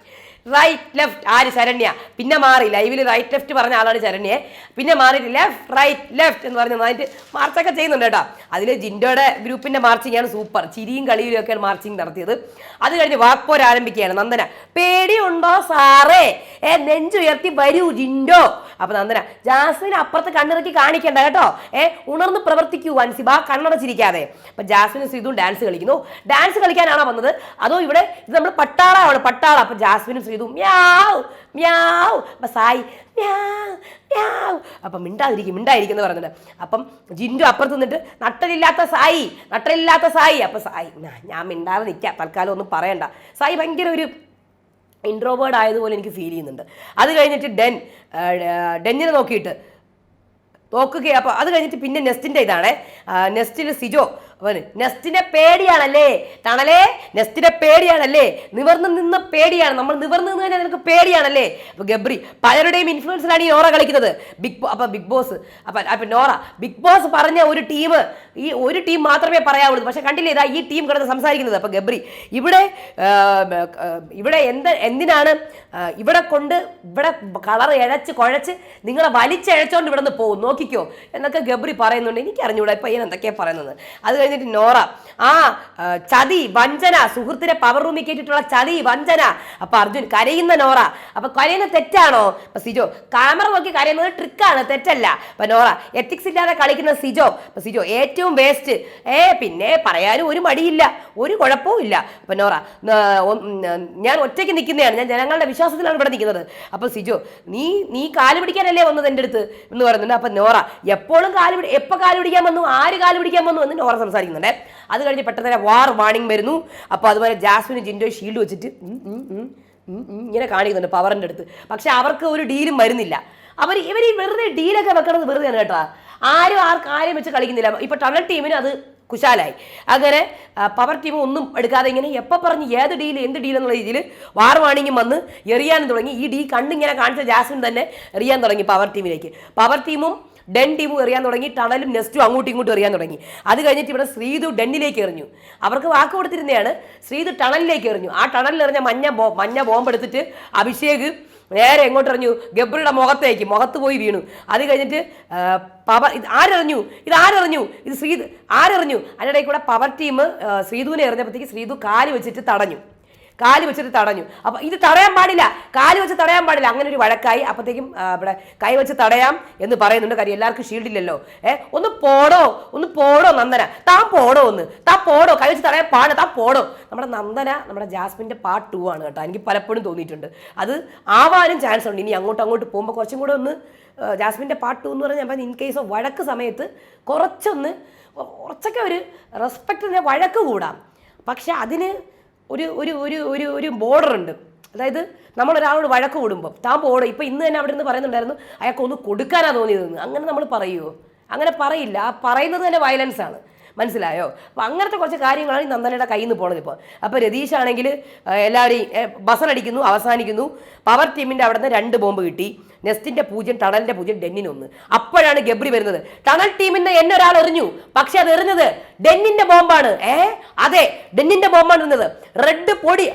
Speaker 1: right left ആര്? ശരണ്യ. പിന്നെ മാറി. ലൈവിൽ റൈറ്റ് ലെഫ്റ്റ് പറഞ്ഞ ആളാണ് ശരണ്യെ. പിന്നെ മാറിയിട്ട് ലെഫ്റ്റ് റൈറ്റ് ലെഫ്റ്റ് എന്ന് പറഞ്ഞ് നന്നായിട്ട് മാർച്ചൊക്കെ ചെയ്യുന്നുണ്ട് കേട്ടോ. അതിൽ ജിൻഡോയുടെ ഗ്രൂപ്പിന്റെ മാർച്ചിങ് ആണ് സൂപ്പർ ചിരിയും കളിയിലും ഒക്കെയാണ് മാർച്ചിങ് നടത്തിയത്. അത് കഴിഞ്ഞ് വാക്പോർ ആരംഭിക്കുകയാണ്. നന്ദന. പേടിയുണ്ടോ സാറേ? ഏ നെഞ്ചുയർത്തി വരൂ ജിൻഡോ. അപ്പൊ നന്ദന ജാസ്മിൻ അപ്പുറത്ത് കണ്ണിറക്കി കാണിക്കണ്ട കേട്ടോ. ഏ ഉണർന്ന് പ്രവർത്തിക്കൂ വൻസിബ കണ്ണടച്ചിരിക്കാതെ അപ്പൊ ജാസ്മിനും ശ്രീതും ഡാൻസ് കളിക്കുന്നു. ഡാൻസ് കളിക്കാനാണോ വന്നത്? അതോ ഇവിടെ ഇത് നമ്മൾ പട്ടാളമാണ് പട്ടാള. അപ്പൊ ജാസ്മിനും ശ്രീതും മ്യാവ് മ്യാവ്. അപ്പൊ സായി മ്യാവ് മ്യാവ്. അപ്പൊ മിണ്ടാതിരിക്കും മിണ്ടായിരിക്കും എന്ന് പറഞ്ഞിട്ട് അപ്പം ജിൻഡു അപ്പുറത്ത് നിന്നിട്ട് നട്ടലില്ലാത്ത സായി നട്ടലില്ലാത്ത സായി. അപ്പൊ സായി ഞാൻ മിണ്ടാതെ നിൽക്കാം തൽക്കാലം ഒന്നും പറയണ്ട. സായി ഭയങ്കര ഒരു ഇൻട്രോവേർഡ് ആയതുപോലെ എനിക്ക് ഫീൽ ചെയ്യുന്നുണ്ട്. അത് കഴിഞ്ഞിട്ട് ഡെൻ ഡെന്നിനെ നോക്കിയിട്ട് നോക്കുകയാണ് അപ്പോൾ അത് കഴിഞ്ഞിട്ട് പിന്നെ നെസ്റ്റിന്റെ ഇതാണ്. നെസ്റ്റിൽ സിജോ അവന് നെസ്റ്റിനെ പേടിയാണല്ലേ? തണലേ നെസ്റ്റിനെ പേടിയാണല്ലേ? നിവർന്ന് നിന്ന പേടിയാണ്. നമ്മൾ നിവർന്ന് നിന്ന് കഴിഞ്ഞാൽ നിനക്ക് പേടിയാണല്ലേ? അപ്പോൾ ഗബ്രി പലരുടെയും ഇൻഫ്ലുവൻസിലാണ് ഈ നോറ കളിക്കുന്നത്. ബിഗ് ബോ അപ്പോൾ ബിഗ് ബോസ് അപ്പം അപ്പം നോറ ബിഗ് ബോസ് പറഞ്ഞ ഒരു ടീം ഈ ഒരു ടീം മാത്രമേ പറയാവുള്ളൂ. പക്ഷെ കണ്ടില്ലേ ഇതാ ഈ ടീം കിടന്ന് സംസാരിക്കുന്നത്. അപ്പോൾ ഗബ്രി ഇവിടെ ഇവിടെ എന്ത് എന്തിനാണ് ഇവിടെ കൊണ്ട് ഇവിടെ കളർ ഇഴച്ച് കുഴച്ച് നിങ്ങളെ വലിച്ചഴച്ചോണ്ട് ഇവിടെ നിന്ന് പോകും. നോക്കിക്കോ. എന്നൊക്കെ ഗബ്രി പറയുന്നുണ്ട്. എനിക്ക് അറിഞ്ഞൂടാ ഇപ്പൊ ഇങ്ങനെ എന്തൊക്കെയാ പറയുന്നത്. അത് കഴിഞ്ഞിട്ട് നോറ ആ ചതി വഞ്ചന സുഹൃത്തിനെ പവർ റൂമിൽ കേട്ടിട്ടുള്ള ചതി വഞ്ചന. അപ്പൊ അർജുൻ കരയുന്ന നോറ. അപ്പൊ കരയുന്ന തെറ്റാണോ? അപ്പൊ സിജോ ക്യാമറ നോക്കി കരയുന്നത് ട്രിക്കാണ് തെറ്റല്ല. അപ്പൊ നോറ എത്തിക്സ് ഇല്ലാതെ കളിക്കുന്ന സിജോ അപ്പൊ സിജോ ഏറ്റവും വേസ്റ്റ് ഏ പിന്നെ പറയാനും ഒരു മടിയില്ല ഒരു കുഴപ്പവും ഇല്ല. അപ്പൊ നോറ ഞാൻ ഒറ്റയ്ക്ക് നിൽക്കുന്നതാണ് ഞാൻ ജനങ്ങളുടെ വിശ്വാസത്തിലാണ് ഇവിടെ നിൽക്കുന്നത്. അപ്പൊ സിജോ നീ നീ കാൽ പിടിക്കാനല്ലേ വന്നത് എന്റെ അടുത്ത്? എന്ന് പറയുന്നുണ്ട് അപ്പൊ നോറ എപ്പോഴും കാൽ പിടി എപ്പോൾ കാൽ പിടിക്കാൻ വന്നു? ആര് കാൽ പിടിക്കാൻ വന്നു? എന്ന് നോറ സംസാരിക്കുന്നുണ്ട് അത് കഴിഞ്ഞ് പെട്ടെന്ന് തന്നെ വാർ വാണിംഗ് വരുന്നു. അപ്പോൾ അതുപോലെ ജാസ്മിന് ജിൻഡോ ഷീൽഡ് വെച്ചിട്ട് ഇങ്ങനെ കാണിക്കുന്നുണ്ട് പവറിന്റെ അടുത്ത്. പക്ഷെ അവർക്ക് ഒരു ഡീലും വരുന്നില്ല. അവർ ഇവർ ഈ വെറുതെ ഡീലൊക്കെ വെക്കണത് വെറുതെയാണ് കേട്ടോ. ആരും ആർക്ക് ആരെയും വെച്ച് കളിക്കുന്നില്ല. ഇപ്പൊ ടണൽ ടീമിന് അത് കുശാലായി. അങ്ങനെ പവർ ടീം ഒന്നും എടുക്കാതെ ഇങ്ങനെ എപ്പോൾ പറഞ്ഞ് ഏത് ഡീൽ എന്ത് ഡീൽ എന്നുള്ള രീതിയിൽ വാർ വാണിങ്ങും വന്ന് എറിയാനും തുടങ്ങി. ഈ ഡീ കണ്ടിങ്ങനെ കാണിച്ച ജാസ്മിൻ തന്നെ എറിയാൻ തുടങ്ങി പവർ ടീമിലേക്ക് പവർ ടീമും ഡെൻ ടീമും എറിയാൻ തുടങ്ങി ടണലും നെസ്റ്റും അങ്ങോട്ടും ഇങ്ങോട്ടും എറിയാൻ തുടങ്ങി. അത് കഴിഞ്ഞിട്ട് ഇവിടെ ശ്രീതു ഡെന്നിലേക്ക് എറിഞ്ഞു. അവർക്ക് വാക്ക് കൊടുത്തിരുന്നതാണ് ശ്രീതു ടണലിലേക്ക് എറിഞ്ഞു. ആ ടണലിൽ എറിഞ്ഞ മഞ്ഞ മഞ്ഞ ബോംബ് എടുത്തിട്ട് അഭിഷേക് നേരെ എങ്ങോട്ട് എറിഞ്ഞു? ഗബ്രിയുടെ മുഖത്തേക്ക് മുഖത്ത് പോയി വീണു. അത് കഴിഞ്ഞിട്ട് പവർ ഇത് ആരെറിഞ്ഞു? ഇത് ആരെറിഞ്ഞു? ഇത് ശ്രീ ആരെറിഞ്ഞു? അതിനിടയിൽ കൂടെ പവർ ടീം ശ്രീതുവിനെ എറിഞ്ഞപ്പോഴത്തേക്ക് ശ്രീതു കാൽ വെച്ചിട്ട് തടഞ്ഞു. കാൽ വെച്ചിട്ട് തടഞ്ഞു. അപ്പൊ ഇത് തടയാൻ പാടില്ല. കാൽ വെച്ച് തടയാൻ പാടില്ല. അങ്ങനെ ഒരു വഴക്കായി അപ്പത്തേക്കും ഇവിടെ കൈ വെച്ച് തടയാം എന്ന് പറയുന്നുണ്ട്. കാര്യം എല്ലാവർക്കും ഷീൽഡ് ഇല്ലല്ലോ. ഏ ഒന്ന് പോടോ ഒന്ന് പോടോ നന്ദന. താൻ പോടോ ഒന്ന്. താൻ പോടോ. കൈ വെച്ച് തടയാൻ പാടില്ല. താൻ പോടോ. നമ്മുടെ നന്ദന നമ്മുടെ ജാസ്മിന്റെ പാർട്ട് ടു ആണ് കേട്ടോ. എനിക്ക് പലപ്പോഴും തോന്നിയിട്ടുണ്ട്. അത് ആവാനും ചാൻസ് ഉണ്ട്. ഇനി അങ്ങോട്ട് അങ്ങോട്ട് പോകുമ്പോൾ കുറച്ചും കൂടെ ഒന്ന് ജാസ്മിന്റെ പാർട്ട് ടു എന്ന് പറഞ്ഞാൽ ഞാൻ ഇൻ കേസ് ഓഫ് വഴക്ക് സമയത്ത് കുറച്ചൊന്ന് കുറച്ചൊക്കെ ഒരു റെസ്പെക്ട് വഴക്ക് കൂടാം. പക്ഷെ അതിന് ഒരു ഒരു ഒരു ഒരു ഒരു ബോർഡർ ഉണ്ട്. അതായത് നമ്മൾ ഒരാളോട് വഴക്ക് കൂടുമ്പോൾ താൻ പോടും ഇപ്പം ഇന്ന് തന്നെ അവിടെ നിന്ന് പറയുന്നുണ്ടായിരുന്നു അയാൾക്ക് ഒന്ന് കൊടുക്കാനാണ് തോന്നിയതെന്ന്. അങ്ങനെ നമ്മൾ പറയുമോ അങ്ങനെ പറയില്ല. ആ പറയുന്നത് തന്നെ വയലൻസ് ആണ്. മനസ്സിലായോ? അപ്പം അങ്ങനത്തെ കുറച്ച് കാര്യങ്ങളാണ് നന്ദനയുടെ കയ്യിൽ നിന്ന് പോണത് ഇപ്പോൾ അപ്പോൾ രതീഷ് ആണെങ്കിൽ എല്ലാവരെയും ബസറടിക്കുന്നു അവസാനിക്കുന്നു. പവർ ടീമിന്റെ അവിടെ നിന്ന് രണ്ട് ബോംബ് കിട്ടി. നെസ്റ്റിന്റെ പൂജ്യം ടണലിന്റെ പൂജ്യം ഡെന്നിന് ഒന്ന്. അപ്പോഴാണ് ഗബ്രി വരുന്നത്. ടണൽ ടീമിൽ നിന്ന് എന്നെ ഒരാൾ എറിഞ്ഞു. പക്ഷെ അത് എറിഞ്ഞത് ഡെന്നിന്റെ ബോംബാണ്. ഏ? അതെ ഡെന്നിന്റെ ബോംബാണ് ഇരുന്നത് റെഡ് പൊടി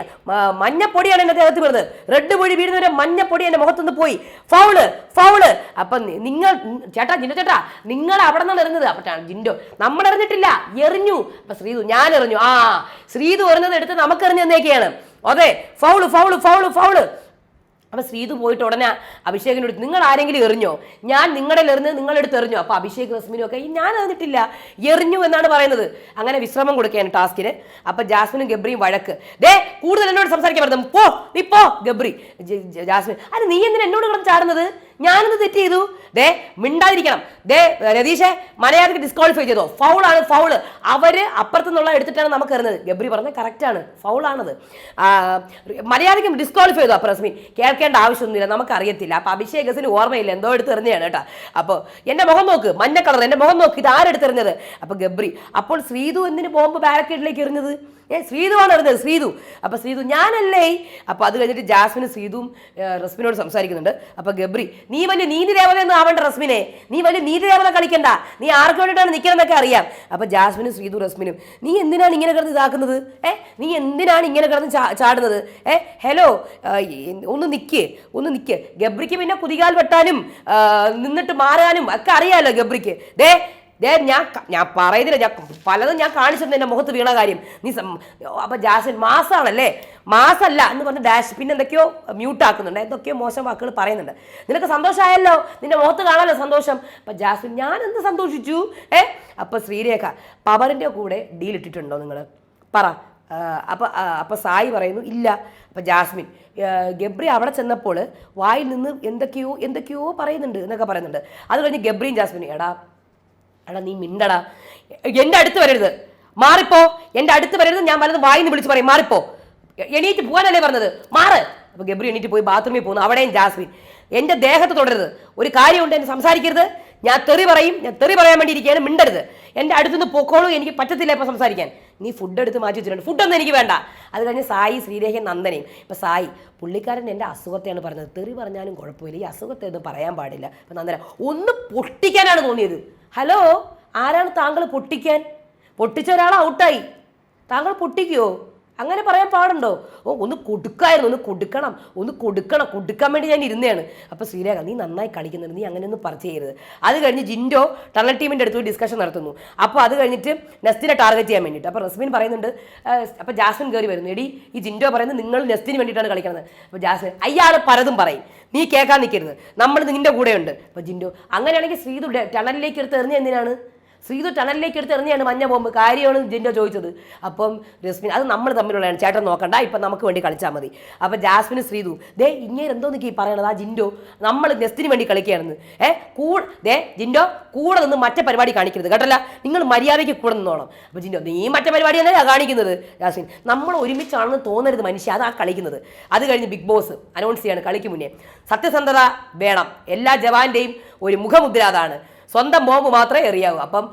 Speaker 1: മഞ്ഞപ്പൊടിയാണ് എന്റെ ദേഹത്ത് വരുന്നത്. റെഡ് പൊടി വീഴുന്നവരെ മഞ്ഞപ്പൊടി എന്റെ മുഖത്തുനിന്ന് പോയി. ഫൗൾ ഫൗൾ അപ്പൊ നിങ്ങൾ ചേട്ടാ ജിൻഡോ ചേട്ടാ നിങ്ങൾ അവിടെ നിന്നാണ് എറിഞ്ഞത്. അപ്പൊ ജിൻഡോ നമ്മൾ എറിഞ്ഞിട്ടില്ല. എറിഞ്ഞു. അപ്പൊ ശ്രീതു ഞാൻ എറിഞ്ഞു. ആ ശ്രീതു എറിഞ്ഞത് എടുത്ത് നമുക്ക് എറിഞ്ഞു തന്നേക്കെയാണ്. അതെ ഫൗൾ ഫൗൾ ഫൗൾ ഫൗൾ അപ്പൊ ശ്രീതു പോയിട്ട് ഉടനെ അഭിഷേകിനോട് നിങ്ങൾ ആരെങ്കിലും എറിഞ്ഞോ? ഞാൻ നിങ്ങളുടെ എറിഞ്ഞ് നിങ്ങളെടുത്ത് എറിഞ്ഞോ. അപ്പൊ അഭിഷേക് റസ്മിനും ഒക്കെ ഞാൻ എറിഞ്ഞിട്ടില്ല എറിഞ്ഞു എന്നാണ് പറയുന്നത്. അങ്ങനെ വിശ്രമം കൊടുക്കുകയാണ് ടാസ്കിന്. അപ്പൊ ജാസ്മിനും ഗബ്രിയും വഴക്ക്. ദേ കൂടുതൽ എന്നോട് സംസാരിക്കാൻ പറഞ്ഞു പോ നീ പോ ഗബ്രി. ജാസ്മിൻ അത് നീ എന്തിനാ എന്നോട് കിടന്ന് ചാടുന്നത്? ഞാനെന്ത് തെറ്റ് ചെയ്തു? ദേ മിണ്ടാതിരിക്കണം. ദേ രതീഷെ മലയാളത്തിൽ ഡിസ്ക്വാളിഫൈ ചെയ്തോ. ഫൗളാണ് ഫൗൾ അവർ അപ്പുറത്തു നിന്നുള്ള എടുത്തിട്ടാണ് നമുക്ക് എറിഞ്ഞത് ഗബ്രി പറഞ്ഞത് കറക്റ്റാണ് ഫൗളാണത് മലയാളിക്കും ഡിസ്ക്വാളിഫൈ ചെയ്തോ അപ്പൊ റസ്മീൻ കേൾക്കേണ്ട ആവശ്യമൊന്നുമില്ല. നമുക്ക് അറിയത്തില്ല. അപ്പൊ അഭിഷേകസിന് ഓർമ്മയില്ല. എന്തോ എടുത്ത് എറിഞ്ഞതാണ് കേട്ടോ. അപ്പോൾ എന്റെ മുഖം നോക്ക്. മഞ്ഞ കളർ. എന്റെ മുഖം നോക്ക്. ഇത് ആരെടുത്തെറിഞ്ഞത് അപ്പൊ ഗബ്രി. അപ്പോൾ ശ്രീതു എന്തിന് ബോംബ് ബാരക്കേഡിലേക്ക് എറിഞ്ഞത്? ഏ ശ്രീതുവാണ് എറിഞ്ഞത്. ശ്രീതു. അപ്പൊ ശ്രീതു ഞാനല്ലേ? അപ്പോൾ അത് കഴിഞ്ഞിട്ട് ജാസ്മിനും ശ്രീതുവും റസ്മിനോട് സംസാരിക്കുന്നുണ്ട്. അപ്പൊ ഗബ്രി നീ വലിയ നീതി ദേവത ഒന്നും ആവണ്ട റസ്മിനെ. നീ വലിയ നീതി ദേവത കളിക്കണ്ട. നീ ആർക്ക് വേണ്ടിയിട്ടാണ് നിൽക്കണമെന്നൊക്കെ അറിയാം. അപ്പോൾ ജാസ്മിനും ശ്രീതു റസ്മിനും നീ എന്തിനാണ് ഇങ്ങനെ കിടന്ന് ഇതാക്കുന്നത്? ഏ? നീ എന്തിനാണ് ഇങ്ങനെ കിടന്ന് ചാടുന്നത്? ഏ? ഹലോ ഒന്ന് നിൽക്ക് ഒന്ന് നിൽക്ക് ഗബ്രിക്ക് പിന്നെ കുതികാൽ വെട്ടാനും നിന്നിട്ട് മാറാനും ഒക്കെ അറിയാമല്ലോ ഗബ്രിക്ക്. ദേ ദേ ഞാൻ ഞാൻ പറയുന്നില്ല ഞാൻ പലതും ഞാൻ കാണിച്ചിട്ടുണ്ട് എന്റെ മുഖത്ത് വീണ കാര്യം. നീ അപ്പൊ ജാസിൻ മാസാണല്ലേ? മാസല്ല എന്ന് പറഞ്ഞ് ഡാഷ് പിന്നെ എന്തൊക്കെയോ മ്യൂട്ട് ആക്കുന്നുണ്ട്. എന്തൊക്കെയോ മോശം വാക്കുകൾ പറയുന്നുണ്ട്. നിനക്ക് സന്തോഷമായല്ലോ? നിന്റെ മുഖത്ത് കാണാലോ സന്തോഷം? അപ്പൊ ജാസ്മിൻ ഞാൻ എന്ത് സന്തോഷിച്ചു? ഏ? അപ്പൊ ശ്രീരേഖ പവറിന്റെ കൂടെ ഡീൽ ഇട്ടിട്ടുണ്ടോ നിങ്ങൾ പറ. അപ്പൊ അപ്പൊ സായി പറയുന്നു ഇല്ല. അപ്പൊ ജാസ്മിൻ ഗബ്രി അവിടെ ചെന്നപ്പോൾ വായിൽ നിന്ന് എന്തൊക്കെയോ എന്തൊക്കെയോ പറയുന്നുണ്ട് എന്നൊക്കെ പറയുന്നുണ്ട്. അത് കഴിഞ്ഞ് ഗബ്രിയും ജാസ്മിനും എടാ എടാ നീ മിണ്ടടാ. എന്റെ അടുത്ത് വരരുത്. മാറിപ്പോ. എന്റെ അടുത്ത് വരരുത് ഞാൻ വലത് വായിന്ന് വിളിച്ച് പറയും. മാറിപ്പോ. എണീറ്റ് പോകാനല്ലേ പറഞ്ഞത്? മാറ്. അപ്പൊ ഗബ്രി എണീറ്റ് പോയി ബാത്റൂമിൽ പോകുന്നു. അവിടെയും ജാസ്മിൻ. എന്റെ ദേഹത്ത് തുടരുത്. ഒരു കാര്യമുണ്ട് എന്നെ സംസാരിക്കരുത്. ഞാൻ തെറി പറയും ഞാൻ തെറി പറയാൻ വേണ്ടി ഇരിക്കുകയാണ് മിണ്ടരുത്. എന്റെ അടുത്തുനിന്ന് പൊക്കോളൂ എനിക്ക് പറ്റത്തില്ല ഇപ്പോൾ സംസാരിക്കാൻ. നീ ഫുഡ് എടുത്ത് മാറ്റി വെച്ചിട്ടുണ്ട്. ഫുഡൊന്നും എനിക്ക് വേണ്ട. അത് കഴിഞ്ഞ് സായി ശ്രീരേഖ നന്ദനയും. ഇപ്പം സായി പുള്ളിക്കാരൻ എന്റെ അസുഖത്തെയാണ് പറഞ്ഞത്. തെറി പറഞ്ഞാലും കുഴപ്പമില്ല. ഈ അസുഖത്തെ ഒന്നും പറയാൻ പാടില്ല. അപ്പം നന്ദന ഒന്ന് പൊട്ടിക്കാനാണ് തോന്നിയത്. ഹലോ ആരാണ് താങ്കൾ പൊട്ടിക്കാൻ? പൊട്ടിച്ച ഒരാൾ ഔട്ടായി. താങ്കൾ പൊട്ടിക്കുവോ അങ്ങനെ പറയാൻ പാടുണ്ടോ? ഓ ഒന്ന് കൊടുക്കായിരുന്നു ഒന്ന് കൊടുക്കണം ഒന്ന് കൊടുക്കണം കൊടുക്കാൻ വേണ്ടി ഞാൻ ഇരുന്നതാണ്. അപ്പോൾ ശ്രീരേഖ നീ നന്നായി കളിക്കുന്നുണ്ട് നീ അങ്ങനെയൊന്നും പറിച്ച് ചെയ്യരുത്. അത് കഴിഞ്ഞ് ജിൻഡോ ടണൽ ടീമിന്റെ അടുത്ത് ഡിസ്കഷൻ നടത്തുന്നു. അപ്പോൾ അത് കഴിഞ്ഞിട്ട് നെസ്റ്റിനെ ടാർഗറ്റ് ചെയ്യാൻ വേണ്ടിയിട്ട്. അപ്പോൾ റസ്മിൻ പറയുന്നുണ്ട് അപ്പോൾ ജാസ്മിൻ കയറി വരുന്നു. എടി ഈ ജിൻഡോ പറയുന്നത് നിങ്ങൾ നെസ്റ്റിന് വേണ്ടിയിട്ടാണ് കളിക്കുന്നത് അപ്പോൾ ജാസ്മിൻ അയാൾ പലതും പറയും. നീ കേൾക്കാൻ നിൽക്കരുത്. നമ്മൾ നിന്റെ കൂടെയുണ്ട്. അപ്പോൾ ജിൻഡോ അങ്ങനെയാണെങ്കിൽ ശ്രീതു ടണലിലേക്ക് എടുത്ത് എറിഞ്ഞ എന്തിനാണ്? ശ്രീതു ടണലിലേക്ക് എടുത്ത് എറിഞ്ഞാണ് മഞ്ഞ ബോംബ്. കാര്യമാണ് ജിൻഡോ ചോദിച്ചത്. അപ്പം രശ്മിൻ അത് നമ്മൾ തമ്മിലുള്ളതാണ്. ചേട്ടൻ നോക്കണ്ട ഇപ്പം നമുക്ക് വേണ്ടി കളിച്ചാൽ മതി. അപ്പം ജാസ്മിന് ശ്രീതു ദേ ഇങ്ങനെ എന്തോ നിൽക്കി പറയണത് ആ ജിൻഡോ? നമ്മൾ നെസ്റ്റിന് വേണ്ടി കളിക്കുകയാണെന്ന്. ഏ കൂ ദേ ജിൻഡോ കൂടെ നിന്ന് മറ്റേ പരിപാടി കാണിക്കരുത്. കേട്ടല്ല? നിങ്ങൾ മര്യാദയ്ക്ക് കൂടെ നിന്നോണം. അപ്പം ജിൻഡോ നീ മറ്റേ പരിപാടി തന്നെ കാണിക്കുന്നത്? ജാസ്മിൻ നമ്മൾ ഒരുമിച്ചാണെന്ന് തോന്നരുത് മനുഷ്യ അതാ കളിക്കുന്നത്. അത് കഴിഞ്ഞ് ബിഗ് ബോസ് അനൗൺസ് ചെയ്യാണ് കളിക്ക് മുന്നേ. സത്യസന്ധത വേണം. എല്ലാ ജവാന്റെയും ഒരു മുഖമുദ്ര അതാണ്. സ്വന്തം ബോംബ് മാത്രമേ എറിയാവൂ അപ്പം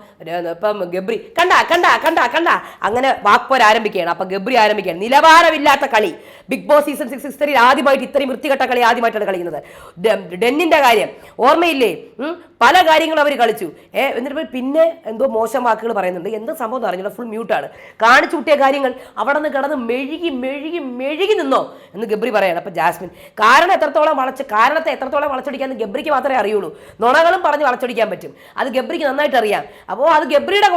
Speaker 1: ഇപ്പം ഗബ്രി കണ്ട കണ്ട കണ്ട കണ്ട. അങ്ങനെ വാക്പോർ ആരംഭിക്കുകയാണ് അപ്പം ഗബ്രി ആരംഭിക്കുകയാണ്. നിലവാരമില്ലാത്ത കളി. Bigg Boss season six six three ആദ്യമായിട്ട് ഇത്രയും വൃത്തികെട്ട കളി ആദ്യമായിട്ടാണ് കളിക്കുന്നത്. ഡെന്നിന്റെ കാര്യം ഓർമ്മയില്ലേ? പല കാര്യങ്ങളും അവർ കളിച്ചു. ഏ എന്നിട്ട് പിന്നെ എന്തോ മോശം വാക്കുകൾ പറയുന്നുണ്ട്. എന്ത് സംഭവം എന്ന് അറിഞ്ഞില്ല ഫുൾ മ്യൂട്ടാണ് കാണിച്ചു കൂട്ടിയ കാര്യങ്ങൾ അവിടെ നിന്ന് കിടന്ന് മെഴുകി മെഴുകി മെഴുകി നിന്നോ എന്ന് ഗബ്രി പറയാണ്. അപ്പം ജാസ്മിൻ കാരണം എത്രത്തോളം വളച്ച് കാരണത്തെ എത്രത്തോളം വളച്ചൊടിക്കാൻ ഗബ്രിക്ക് മാത്രമേ അറിയുള്ളൂ. നുണകളും പറഞ്ഞ് വളച്ചൊടിക്കാൻ പറ്റും. അത് ഗബ്രിക്ക് നന്നായിട്ട് അറിയാം. അപ്പോൾ അത് ഗബ്രിയുടെ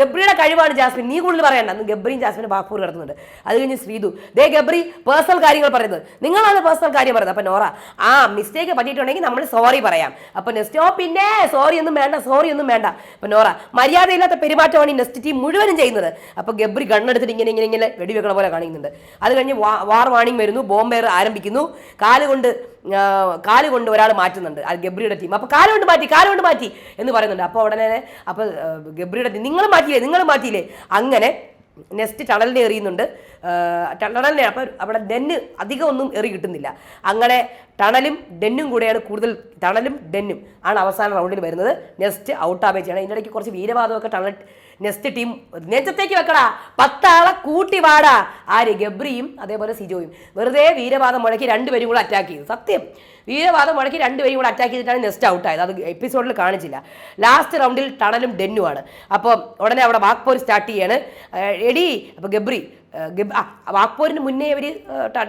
Speaker 1: ഗബ്രിയുടെ കഴിവാണ് ജാസ്മിൻ. നീ കൂടുതൽ പറയണ്ട. അന്ന് ഗബ്രിയും ജാസ്മിനും ബാക്കൂർ കിടക്കുന്നുണ്ട് അത് കഴിഞ്ഞ് ശ്രീതു. ദേ ഗബ്രി പേഴ്സണൽ കാര്യങ്ങൾ പറയുന്നത്. നിങ്ങളാണ് പേഴ്സണൽ കാര്യം പറയുന്നത്. അപ്പം നോറ ആ മിസ്റ്റേക്ക് പറ്റിയിട്ടുണ്ടെങ്കിൽ നമ്മൾ സോറി പറയാം. അപ്പം നെസ്റ്റ് പിന്നെ സോറി ഒന്നും വേണ്ട സോറി ഒന്നും വേണ്ട. അപ്പം നോറ മര്യാദയില്ലാത്ത പെരുമാറ്റമാണ് ഈ നെസ്റ്റ് ടീം മുഴുവനും ചെയ്യുന്നത്. അപ്പോൾ ഗബ്രി ഗണ്ണെടുത്തിട്ട് ഇങ്ങനെ ഇങ്ങനെ ഇങ്ങനെ വെടിവെക്കണ പോലെ കാണിക്കുന്നുണ്ട്. അത് കഴിഞ്ഞ് വാർ വാർണിംഗ് വരുന്നു. ബോംബേർ ആരംഭിക്കുന്നു. കാലുകൊണ്ട് ആ, കാലുകൊണ്ട് ഒരാൾ മാറ്റുന്നുണ്ട്. അത് ഗബ്രിയുടെ ടീം അപ്പോൾ കാലുകൊണ്ട് മാറ്റി കാൽ കൊണ്ട് മാറ്റി എന്ന് പറയുന്നുണ്ട്. അപ്പോൾ ഉടനെ അപ്പോൾ ഗബ്രിയുടെ ടീം നിങ്ങൾ മാറ്റിയില്ലേ നിങ്ങൾ മാറ്റിയില്ലേ? അങ്ങനെ നെക്സ്റ്റ് ടണലിനെ എറിയുന്നുണ്ട്. ടണലിനെ അപ്പോൾ അവിടെ ഡെന്ന് അധികം ഒന്നും എറി കിട്ടുന്നില്ല. അങ്ങനെ ടണലും ഡെന്നും കൂടെയാണ് കൂടുതൽ ടണലും ഡെന്നും ആണ് അവസാന റൗണ്ടിൽ വരുന്നത്. നെക്സ്റ്റ് ഔട്ട് ആവേജാണ് ഇടയ്ക്ക് കുറച്ച് വീരവാദമൊക്കെ ടണൽ നെക്സ്റ്റ് ടീം നെഞ്ചത്തേക്ക് വെക്കടാ. പത്താളെ കൂട്ടി വാടാ. ആര്? ഗബ്രിയും അതേപോലെ സിജോയും. വെറുതെ വീരവാദം മുഴക്കി രണ്ടുപേരും കൂടെ അറ്റാക്ക് ചെയ്തു. സത്യം. വീരവാദം മുഴക്കി രണ്ടുപേരും കൂടെ അറ്റാക്ക് ചെയ്തിട്ടാണ് നെസ്റ്റ് ഔട്ട് ആയത്. അത് എപ്പിസോഡിൽ കാണിച്ചില്ല. ലാസ്റ്റ് റൗണ്ടിൽ ടണലും ഡെന്നുമാണ് അപ്പോൾ ഉടനെ അവിടെ വാക്പോര് സ്റ്റാർട്ട് ചെയ്യാണ്. എടി അപ്പോൾ ഗബ്രി ഗബ് ആ മുന്നേ അവർ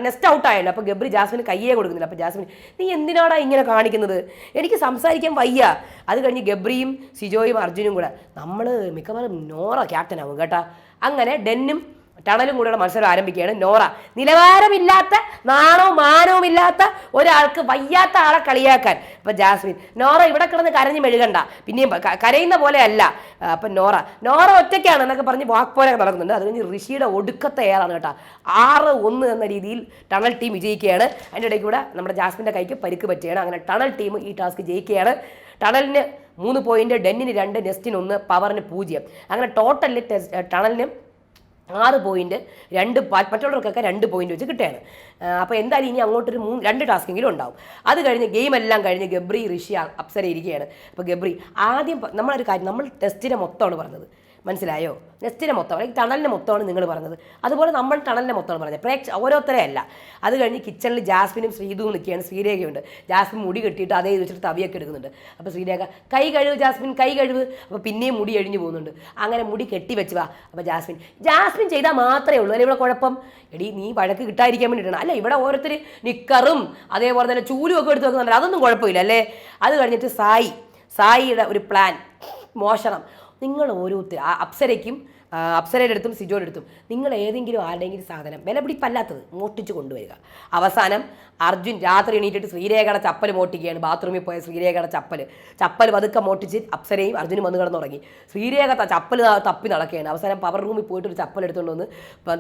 Speaker 1: നെസ്റ്റ് ഔട്ട് ആയല്ലോ. അപ്പോൾ ഗബ്രി ജാസ്മിന് കയ്യേ കൊടുക്കുന്നില്ല. അപ്പോൾ ജാസ്മിൻ നീ എന്തിനാടാ ഇങ്ങനെ കാണിക്കുന്നത്? എനിക്ക് സംസാരിക്കാൻ വയ്യ. അത് കഴിഞ്ഞ് ഗബ്രിയും സിജോയും അർജുനും കൂടെ. നമ്മൾ മിക്കവാറും നോറ ക്യാപ്റ്റൻ ആവും കേട്ടാ. അങ്ങനെ ഡെന്നും ടണലും കൂടെയുള്ള മത്സരം ആരംഭിക്കുകയാണ്. നോറ നിലവാരമില്ലാത്ത നാണവും മാനവും ഇല്ലാത്ത ഒരാൾക്ക് വയ്യാത്ത ആളെ കളിയാക്കാൻ. അപ്പൊ ജാസ്മിൻ നോറ ഇവിടെ കിടന്ന് കരഞ്ഞു മെഴുകണ്ട. പിന്നെയും കരയുന്ന പോലെ അല്ല. അപ്പൊ നോറ നോറ ഒറ്റയ്ക്കാണ് എന്നൊക്കെ പറഞ്ഞ് വാക്ക് പോലെ നടക്കുന്നുണ്ട് അത് കഴിഞ്ഞ് ഋഷിയുടെ ഒടുക്കത്തെ ഏറാണ് കേട്ടോ. ആറ് ഒന്ന് എന്ന രീതിയിൽ ടണൽ ടീം വിജയിക്കുകയാണ്. അതിന്റെ ഇടയ്ക്ക് കൂടെ നമ്മുടെ ജാസ്മിന്റെ കൈക്ക് പരിക്ക് പറ്റുകയാണ്. അങ്ങനെ ടണൽ ടീം ഈ ടാസ്ക് ജയിക്കുകയാണ്. ടണലിന് മൂന്ന് പോയിന്റ് ഡെന്നിന് രണ്ട് നെസ്റ്റിന് ഒന്ന് പവറിന് പൂജ്യം. അങ്ങനെ ടോട്ടലിൽ ടണലിന് ആറ് പോയിന്റ് രണ്ട് മറ്റുള്ളവർക്കൊക്കെ രണ്ട് പോയിന്റ് വെച്ച് കിട്ടുകയാണ്. അപ്പോൾ എന്തായാലും ഇനി അങ്ങോട്ടൊരു മൂന്ന് രണ്ട് ടാസ്കെങ്കിലും ഉണ്ടാവും. അത് കഴിഞ്ഞ് ഗെയിം എല്ലാം കഴിഞ്ഞ് ഗബ്രി ഋഷി അപ്സര ഇരിക്കുകയാണ്. അപ്പോൾ ഗബ്രി ആദ്യം നമ്മളൊരു കാര്യം നമ്മൾ ടെസ്റ്റിനെ മൊത്തമാണ് പറഞ്ഞത്. മനസ്സിലായോ? നെസ്റ്റിനെ മൊത്തം അല്ലെങ്കിൽ ടണലിന്റെ മൊത്തമാണ് നിങ്ങൾ പറഞ്ഞത്. അതുപോലെ നമ്മൾ ടണലിനെ മൊത്തമാണ് പറഞ്ഞത്. പ്രേക്ഷ ഓരോരുത്തരെ അല്ല. അത് കഴിഞ്ഞ് കിച്ചണിൽ ജാസ്മിനും ശ്രീതുവും നിൽക്കുകയാണ്. ശ്രീരേഖയുണ്ട്. ജാസ്മിൻ മുടി കെട്ടിയിട്ട് അതേ വെച്ചിട്ട് തവിയൊക്കെ എടുക്കുന്നുണ്ട്. അപ്പോൾ ശ്രീരേഖ കൈ കഴിവ് ജാസ്മിൻ കൈ കഴിവ് അപ്പോൾ പിന്നെയും മുടി അഴിഞ്ഞു പോകുന്നുണ്ട്. അങ്ങനെ മുടി കെട്ടി വെച്ച് വാ. അപ്പോൾ ജാസ്മിൻ ജാസ്മിൻ ചെയ്താൽ മാത്രമേ ഉള്ളൂ. അല്ലെ ഇവിടെ കുഴപ്പം? എടി നീ വഴക്ക് കിട്ടാതിരിക്കാൻ വേണ്ടിയിട്ടാണ്. അല്ല ഇവിടെ ഓരോരുത്തർ നിക്കറും അതേപോലെ തന്നെ ചൂലും ഒക്കെ എടുത്ത് വെക്കുന്നുണ്ട്. അതൊന്നും കുഴപ്പമില്ല അല്ലേ? അത് കഴിഞ്ഞിട്ട് സായി സായിയുടെ ഒരു പ്ലാൻ മോഷണം. നിങ്ങൾ ഓരോരുത്തർ അപ്സരയ്ക്കും അപ്സരയുടെ അടുത്തും സിജോയുടെ അടുത്തും നിങ്ങൾ ഏതെങ്കിലും ആരുടെയെങ്കിലും സാധനം വിലപിടിപ്പല്ലാത്തത് മോട്ടിച്ച് കൊണ്ടുവരിക. അവസാനം അർജുൻ രാത്രി എണീറ്റിട്ട് ശ്രീരേഖയുടെ ചപ്പൽ മോട്ടിക്കുകയാണ് ബാത്റൂമിൽ പോയ ശ്രീരേഖയുടെ ചപ്പൽ ചപ്പൽ പതുക്കെ മോട്ടിച്ച് അപ്സരയും അർജുനും വന്ന് കിടന്നു തുടങ്ങി ശ്രീരേഖ ചപ്പൽ തപ്പി നടക്കുകയാണ്. അവസാനം പവർ റൂമിൽ പോയിട്ട് ഒരു ചപ്പൽ എടുത്തുകൊണ്ട് വന്ന്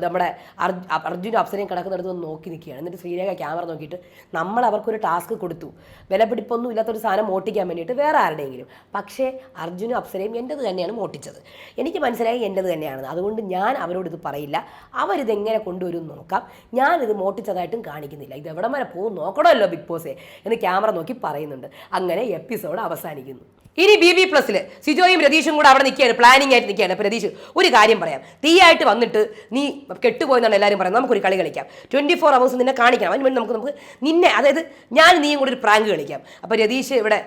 Speaker 1: നമ്മുടെ അർജു അർജുനും അപ്സരയും കിടക്കുന്നിടത്ത് വന്ന് നോക്കി നിൽക്കുകയാണ്. എന്നിട്ട് ശ്രീരേഖ ക്യാമറ നോക്കിയിട്ട് നമ്മൾ അവർക്കൊരു ടാസ്ക് കൊടുത്തു. വിലപിടിപ്പൊന്നും ഇല്ലാത്തൊരു സാധനം മോട്ടിക്കാൻ വേണ്ടിയിട്ട് വേറെ ആരുടെയെങ്കിലും. പക്ഷേ അർജുനും അപ്സരയും എന്റെത് തന്നെയാണ് മോട്ടിച്ചത് എനിക്ക് മനസ്സിലായി എന്റെത് തന്നെയാണെന്ന്. അതുകൊണ്ട് ഞാൻ അവരോട് ഇത് പറയില്ല. അവരിതെങ്ങനെ കൊണ്ടുവരും നോക്കാം. ഞാനിത് മോട്ടിച്ചതായിട്ടും കാണിക്കുന്നില്ല. ഇത് എവിടം വരെ പോകും നോക്കണമല്ലോ ബിഗ് ബോസ് എന്ന് ക്യാമറ നോക്കി പറയുന്നുണ്ട്. അങ്ങനെ എപ്പിസോഡ് അവസാനിക്കുന്നു. ഇനി ബി ബി പ്ലസ്സിൽ സിജോയും രതീഷും കൂടെ അവിടെ നിൽക്കുകയാണ് പ്ലാനിങ് ആയിട്ട് നിൽക്കുകയാണ്. അപ്പോൾ രതീഷ് ഒരു കാര്യം പറയാം. തീയായിട്ട് വന്നിട്ട് നീ കെട്ടുപോയെന്നാണ് എല്ലാവരും പറയുന്നത്. നമുക്കൊരു കളി കളിക്കാം. ട്വന്റി ഫോർ അവേഴ്സ് നിന്നെ കാണിക്കണം. അതിന് വേണ്ടി നമുക്ക് നമുക്ക് നിന്നെ അതായത് ഞാൻ നീയും കൂടെ ഒരു പ്രാങ്ക് കളിക്കാം. അപ്പോൾ രതീഷ് ഇവിടെ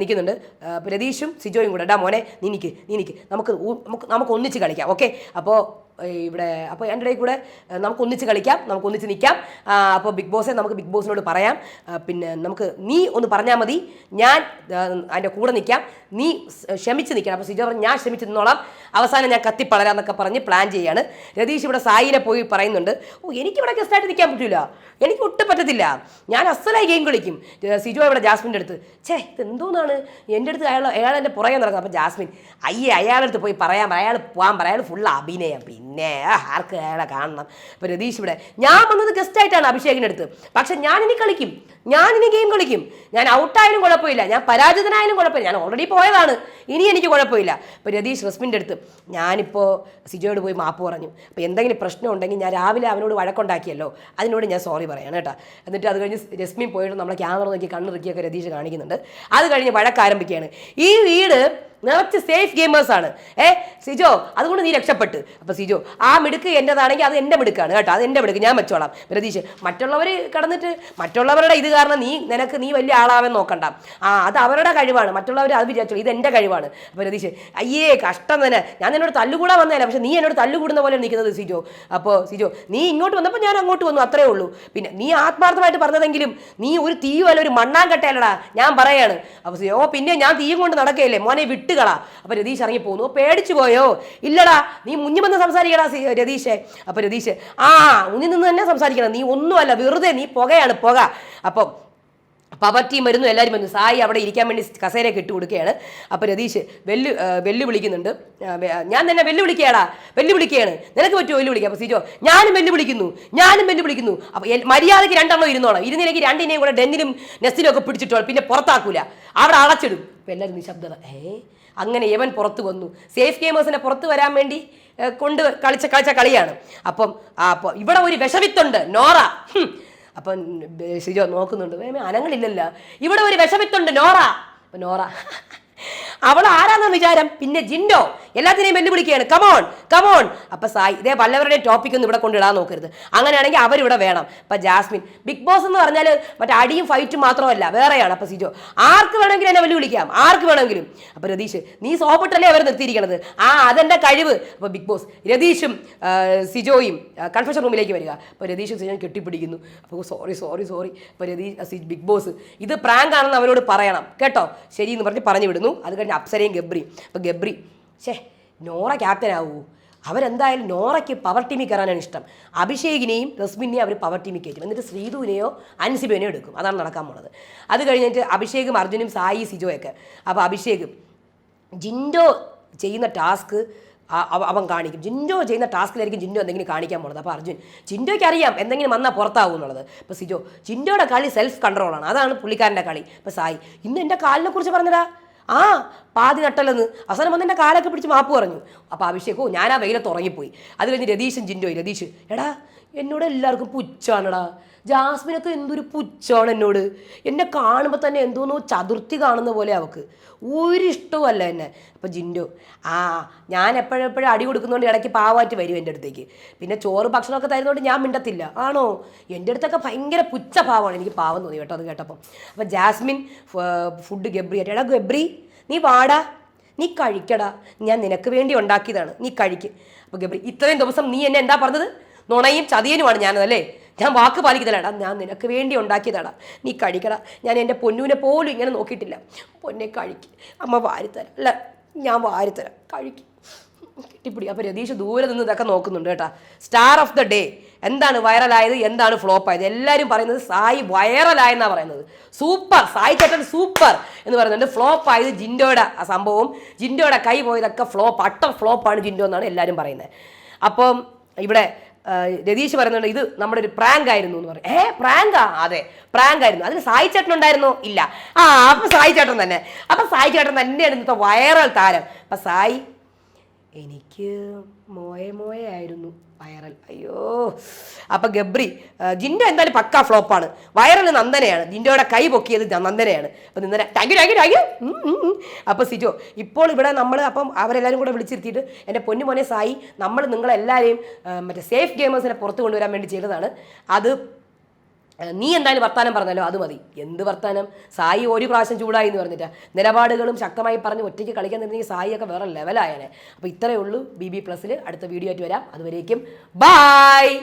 Speaker 1: നിൽക്കുന്നുണ്ട്. അപ്പോൾ രതീഷും സിജോയും കൂടെ ഡാ മോനെ നീ നിൽക്ക് നമുക്ക് നമുക്ക് നമുക്ക് ഒന്നിച്ച് കളിക്കാം. ഓക്കെ? അപ്പോൾ ഇവിടെ അപ്പോൾ എന്റെ ഇടയിൽ കൂടെ നമുക്ക് ഒന്നിച്ച് കളിക്കാം നമുക്ക് ഒന്നിച്ച് നിൽക്കാം. അപ്പോൾ ബിഗ് ബോസെ നമുക്ക് ബിഗ് ബോസിനോട് പറയാം. പിന്നെ നമുക്ക് നീ ഒന്ന് പറഞ്ഞാൽ മതി. ഞാൻ അതിന്റെ കൂടെ നിൽക്കാം. നീ ക്ഷമിച്ച് നിൽക്കണം. അപ്പോൾ സിജോ പറഞ്ഞു ഞാൻ ക്ഷമിച്ച് നിന്നോളാം. അവസാനം ഞാൻ കത്തിപ്പളരാന്നൊക്കെ പറഞ്ഞ് പ്ലാൻ ചെയ്യാണ്. രതീഷ് ഇവിടെ സായിനെ പോയി പറയുന്നുണ്ട്. ഓ എനിക്ക് ഇവിടെ ഗസ്റ്റായിട്ട് നിൽക്കാൻ പറ്റില്ല എനിക്ക് ഒട്ടും പറ്റത്തില്ല. ഞാൻ അസലായി ഗെയിം കളിക്കും. സിജോ ഇവിടെ ജാസ്മിന്റെ അടുത്ത് ഛേ ഇത് എന്തോന്നാണ്? എന്റെ അടുത്ത് അയാൾ അയാൾ എന്റെ പുറകെ നടക്കുന്നത് അപ്പോൾ ജാസ്മിൻ അയ്യേ അയാളുടെ അടുത്ത് പോയി പറയാം. അയാൾ പോകാൻ പറയാൾ ഫുൾ അഭിനയം. പിന്നെ ആ, ആർക്ക് അയാളെ കാണണം? അപ്പോൾ രതീഷ് ഇവിടെ. ഞാൻ വന്നത് ഗസ്റ്റായിട്ടാണ് അഭിഷേകിന്റെ അടുത്ത്. പക്ഷെ ഞാൻ ഇനി കളിക്കും. ഞാൻ ഇനി ഗെയിം കളിക്കും. ഞാൻ ഔട്ടായാലും കുഴപ്പമില്ല. ഞാൻ പരാജിതനായാലും കുഴപ്പമില്ല. ഞാൻ ഓൾറെഡി പോയതാണ്. ഇനി എനിക്ക് കുഴപ്പമില്ല. അപ്പോൾ രതീഷ് റസ്മിന്റെ അടുത്ത്. ഞാനിപ്പോൾ സിജോയോട് പോയി മാപ്പ് പറഞ്ഞു. അപ്പോൾ എന്തെങ്കിലും പ്രശ്നം ഉണ്ടെങ്കിൽ ഞാൻ രാവിലെ അവനോട് വഴക്കുണ്ടാക്കിയല്ലോ. അതിനോട് ഞാൻ സോറി പറയണം കേട്ടോ. എന്നിട്ട് അത് കഴിഞ്ഞ് രശ്മി പോയിട്ട് നമ്മളെ ക്യാമറ നോക്കി കണ്ണിറുക്കിയൊക്കെ രതീഷ് കാണിക്കുന്നുണ്ട്. അത് കഴിഞ്ഞ് വഴക്ക് ആരംഭിക്കുകയാണ്. ഈ വീട് നിറച്ച് സേഫ് ഗെയിമേഴ്സാണ് ഏ സിജോ അതുകൊണ്ട് നീ രക്ഷപ്പെട്ട്. അപ്പോൾ സിജോ ആ മിടുക്ക് എന്റെതാണെങ്കിൽ അത് എന്റെ മിടുക്കാണ് കേട്ടോ അത് എന്റെ മിടുക്ക് ഞാൻ വെച്ചോളാം പ്രതീക്ഷ മറ്റുള്ളവർ കടന്നിട്ട് മറ്റുള്ളവരുടെ ഇത് കാരണം നീ നിനക്ക് നീ വലിയ ആളാവാൻ നോക്കണ്ട. ആ അത് അവരുടെ കഴിവാണ് മറ്റുള്ളവർ അത് വിചാരിച്ചോ ഇത് എന്റെ കഴിവാണ്. അപ്പോൾ രതീഷ് അയ്യേ കഷ്ടം തന്നെ. ഞാൻ നിന്നോട് തല്ലുകൂടാ വന്നതല്ല പക്ഷെ നീ എന്നോട് തല്ലുകൂടുന്ന പോലെ നിൽക്കുന്നത് സിജോ. അപ്പോൾ സിജോ നീ ഇങ്ങോട്ട് വന്നപ്പോൾ ഞാൻ അങ്ങോട്ട് വന്നു അത്രേ ഉള്ളൂ. പിന്നെ നീ ആത്മാർത്ഥമായിട്ട് പറഞ്ഞതെങ്കിലും നീ ഒരു തീയുമല്ല ഒരു മണ്ണാൻ കെട്ടയല്ലടാ ഞാൻ പറയാണ്. അപ്പോൾ ഓ പിന്നെ ഞാൻ തീയും കൊണ്ട് നടക്കുകയല്ലേ മോനെ വിട്ടുകളാ. അപ്പോൾ രതീഷ് ഇറങ്ങി പോകുന്നു പേടിച്ചു പോയോ? ഇല്ലടാ നീ മുന്നിൽ വന്ന് സംസാരിക്കടാ രതീഷേ അപ്പോൾ രതീഷ് ആ മുന്നിൽ നിന്ന് തന്നെ സംസാരിക്കണം. നീ ഒന്നുമല്ല വെറുതെ നീ പുകയാണ് പുക. അപ്പോൾ പവർട്ടി മരുന്നും എല്ലാവരും വരുന്നു സായി അവിടെ ഇരിക്കാൻ വേണ്ടി കസേരയൊക്കെ ഇട്ട് കൊടുക്കുകയാണ്. അപ്പോൾ രതീഷ് വെല്ലു വെല്ലുവിളിക്കുന്നുണ്ട്. ഞാൻ തന്നെ വെല്ലുവിളിക്കുകയാടാ. വെല്ലുവിളിക്കുകയാണ്. നിനക്ക് പറ്റുമോ വെല്ലുവിളിക്കുക അപ്പോൾ സീജോ ഞാനും വെല്ലുവിളിക്കുന്നു. ഞാനും വെല്ലുവിളിക്കുന്നു. അപ്പോൾ മര്യാദയ്ക്ക് രണ്ടെണ്ണം ഇരുന്നോളാം. ഇരുന്നിലേക്ക് രണ്ടിനെയും കൂടെ ഡെന്നിലും നെസ്സിലും ഒക്കെ പിടിച്ചിട്ടോളും. പിന്നെ പുറത്താക്കൂല. അവിടെ അടച്ചിടും. അപ്പോൾ എല്ലാവരും നിശബ്ദത. ഏ? അങ്ങനെ യവൻ പുറത്ത് വന്നു. സേഫ് ഗെയിമേഴ്സിനെ പുറത്ത് വരാൻ വേണ്ടി കൊണ്ട് കളിച്ച കളിച്ച കളിയാണ്. അപ്പം അപ്പോൾ ഇവിടെ ഒരു വിഷവിത്തുണ്ട് നോറ. അപ്പം ശരിയോ നോക്കുന്നുണ്ട്. "ഏ, അനങ്ങളില്ലല്ലോ. ഇവിടെ ഒരു വിഷവിത്തുണ്ട് നോറ. നോറ അവൾ ആരാന്ന വിചാരം? പിന്നെ ജിൻഡോ. എല്ലാത്തിനെയും വെല്ലുവിളിക്കുകയാണ്. കമോൺ കമോൺ അപ്പൊ സായി ഇതേ വല്ലവരുടെ ടോപ്പിക് ഒന്നും ഇവിടെ കൊണ്ടിടാൻ നോക്കരുത്. അങ്ങനെയാണെങ്കിൽ അവരിവിടെ വേണം. അപ്പൊ ജാസ്മിൻ ബിഗ് ബോസ് എന്ന് പറഞ്ഞാൽ മറ്റേ അടിയും ഫൈറ്റും മാത്രമല്ല വേറെയാണ്. അപ്പൊ സിജോ ആർക്ക് വേണമെങ്കിലും എന്നെ വെല്ലുവിളിക്കാം? ആർക്ക് വേണമെങ്കിലും? അപ്പൊ രതീഷ് നീ സോപ്പിട്ടല്ലേ അവർ നിർത്തിയിരിക്കണത്? ആ അതെന്റെ കഴിവ്. അപ്പൊ ബിഗ് ബോസ് രതീഷും സിജോയും കൺഫെഷൻ റൂമിലേക്ക് വരിക. അപ്പോൾ രതീഷും സിജോയും കെട്ടിപ്പിടിക്കുന്നു. അപ്പോൾ സോറി സോറി സോറി അപ്പോൾ രതീഷ് ബിഗ് ബോസ് ഇത് പ്രാങ്ക് ആണെന്ന് അവരോട് പറയണം. കേട്ടോ? ശരി എന്ന് പറഞ്ഞ് പറഞ്ഞു വിടുന്നു. അത് കഴിഞ്ഞ് അപ്സരയും ഗബ്രിയും അപ്പോൾ ഗബ്രി ഷേ നോറ ക്യാപ്റ്റൻ ആവൂ. അവരെന്തായാലും നോറയ്ക്ക് പവർ ടീമിൽ കയറാനാണ് ഇഷ്ടം. അഭിഷേകിനെയും രസ്മിനെയും അവർ പവർ ടീമിൽ കയറ്റും. എന്നിട്ട് ശ്രീധുവിനെയോ അൻസിബിനെയോ എടുക്കും. അതാണ് നടക്കാൻ പോണത്. അത് കഴിഞ്ഞിട്ട് അഭിഷേകും അർജുനും സായി സിജോയൊക്കെ. അപ്പോൾ അഭിഷേകും ജിൻഡോ ചെയ്യുന്ന ടാസ്ക് അവൻ കാണിക്കും. ജിൻഡോ ചെയ്യുന്ന ടാസ്കിലായിരിക്കും ജിൻഡോ എന്തെങ്കിലും കാണിക്കാൻ പോണത്. അപ്പോൾ അർജുൻ ജിൻഡോയ്ക്ക് അറിയാം എന്തെങ്കിലും വന്നാൽ പുറത്താവും എന്നുള്ളത്. ഇപ്പോൾ സിജോ ജിൻഡോയുടെ കളി സെൽഫ് കൺട്രോളാണ് അതാണ് പുള്ളിക്കാരന്റെ കളി. ഇപ്പോൾ സായി ഇന്ന് എന്റെ കാലിനെ കുറിച്ച് പറഞ്ഞതാ ആ പാതി നട്ടല്ലെന്ന്. അവസാനം വന്ന് എന്റെ കാലൊക്കെ പിടിച്ച് മാപ്പ് പറഞ്ഞു. അപ്പോൾ അഭിഷേകോ ഞാൻ ആ വെയിലത്ത് ഉറങ്ങിപ്പോയി. അത് കഴിഞ്ഞ് രതീശൻ ജിൻഡോയി. രതീഷ് എടാ എന്നോട് എല്ലാവർക്കും പുച്ഛാണെടാ. ജാസ്മിനൊക്കെ എന്തൊരു പുച്ഛമാണ് എന്നോട്. എന്നെ കാണുമ്പോൾ തന്നെ എന്തോന്നോ ചതുർത്ഥി കാണുന്ന പോലെ അവൾക്ക് ഒരു ഇഷ്ടവുമല്ല എന്നെ. അപ്പോൾ ജിൻഡോ ആ ഞാൻ എപ്പോഴെപ്പോഴും അടി കൊടുക്കുന്നതുകൊണ്ട് ഇടയ്ക്ക് പാവാറ്റ് വരും എന്റെ അടുത്തേക്ക്. പിന്നെ ചോറ് ഭക്ഷണമൊക്കെ തരുന്നതുകൊണ്ട് ഞാൻ മിണ്ടത്തില്ല. ആണോ? എന്റെ അടുത്തൊക്കെ ഭയങ്കര പുച്ഛ ഭാവമാണ് എനിക്ക് പാവം തോന്നി കേട്ടോ അത് കേട്ടപ്പം. അപ്പോൾ ജാസ്മിൻ ഫുഡ് ഗബ്രി ആയിട്ട് എടാ ഗബ്രി നീ വാടാ. നീ കഴിക്കടാ. ഞാൻ നിനക്ക് വേണ്ടി ഉണ്ടാക്കിയതാണ്. നീ കഴിക്ക്. അപ്പോൾ ഗബ്രി ഇത്രയും ദിവസം നീ എന്നെ എന്താ പറഞ്ഞത്? നുണയും ചതിയനുമാണ് ഞാനതല്ലേ? ഞാൻ വാക്ക് പാലിക്കുന്നതാടാ ഞാൻ നിനക്ക് വേണ്ടി ഉണ്ടാക്കിയതാടാ. നീ കഴിക്കടാ. ഞാൻ എന്റെ പൊന്നുവിനെ പോലും ഇങ്ങനെ നോക്കിയിട്ടില്ല. പൊന്നെ കഴിക്ക്. അമ്മ വാരിത്തരാം. അല്ല ഞാൻ വാരിത്തരാം. കഴിക്ക്. കിട്ടിപ്പിടി. അപ്പോൾ രതീഷ് ദൂരെ നിന്ന് ഇതൊക്കെ നോക്കുന്നുണ്ട് കേട്ടോ. സ്റ്റാർ ഓഫ് ദ ഡേ എന്താണ് വൈറലായത്? എന്താണ് ഫ്ലോപ്പ് ആയത് എല്ലാവരും പറയുന്നത് സായി വൈറലായെന്നാണ് പറയുന്നത്. സൂപ്പർ സായി ചേട്ടൻ സൂപ്പർ എന്ന് പറയുന്നുണ്ട്. ഫ്ലോപ്പ് ആയത് ജിൻഡോയുടെ ആ സംഭവം ജിൻഡോയുടെ കൈ പോയതൊക്കെ ഫ്ലോപ്പ് അട്ടർ ഫ്ലോപ്പാണ് ജിൻഡോ എന്നാണ് എല്ലാവരും പറയുന്നത്. അപ്പം ഇവിടെ രതീഷ് പറയുന്നുണ്ട് ഇത് നമ്മുടെ ഒരു പ്രാങ്ക് ആയിരുന്നു എന്ന് പറയും. ഏ പ്രാങ്കാ? അതെ പ്രാങ്ക് ആയിരുന്നു അതിന് സായി ചേട്ടൻ ഉണ്ടായിരുന്നോ? ഇല്ല. ആ അപ്പൊ സായി ചേട്ടൻ തന്നെ. അപ്പൊ സായി ചേട്ടൻ തന്നെയാണ് ഇന്നത്തെ വൈറൽ താരം. അപ്പൊ സായി എനിക്ക് മോയ മോയ ആയിരുന്നു വൈറൽ. അയ്യോ. അപ്പൊ ഗബ്രി ജിൻഡോ എന്തായാലും പക്കാ ഫ്ലോപ്പാണ്. വൈറൽ നന്ദനയാണ്. ജിൻഡോയുടെ കൈ പൊക്കിയത് നന്ദനയാണ്. അപ്പൊ നന്ദന ടാങ്ക് ടാങ്ക് ടാങ്ക് അപ്പൊ സിജോ ഇപ്പോൾ ഇവിടെ നമ്മൾ അപ്പം അവരെല്ലാവരും കൂടെ വിളിച്ചിരുത്തിയിട്ട് എന്റെ പൊന്നു മോനെ സായി നമ്മൾ നിങ്ങളെല്ലാവരെയും മറ്റേ സേഫ് ഗെയിമേഴ്സിനെ പുറത്ത് കൊണ്ടുവരാൻ വേണ്ടി ചെയ്തതാണ്. അത് നീ എന്തായാലും വർത്താനം പറഞ്ഞല്ലോ അത് മതി. എന്ത് വർത്താനം? സായി ഒരു പ്രാവശ്യം ചൂടായി എന്ന് പറഞ്ഞിട്ട്. നിലപാടുകളും ശക്തമായി പറഞ്ഞ് ഒറ്റയ്ക്ക് കളിക്കാൻ നിന്നെങ്കിൽ സായിയൊക്കെ വേറെ ലെവലായനെ അപ്പോൾ ഇത്രയേ ഉള്ളൂ. ബി ബി പ്ലസ്സിൽ അടുത്ത വീഡിയോ ആയിട്ട് വരാം. അതുവരേക്കും ബായ്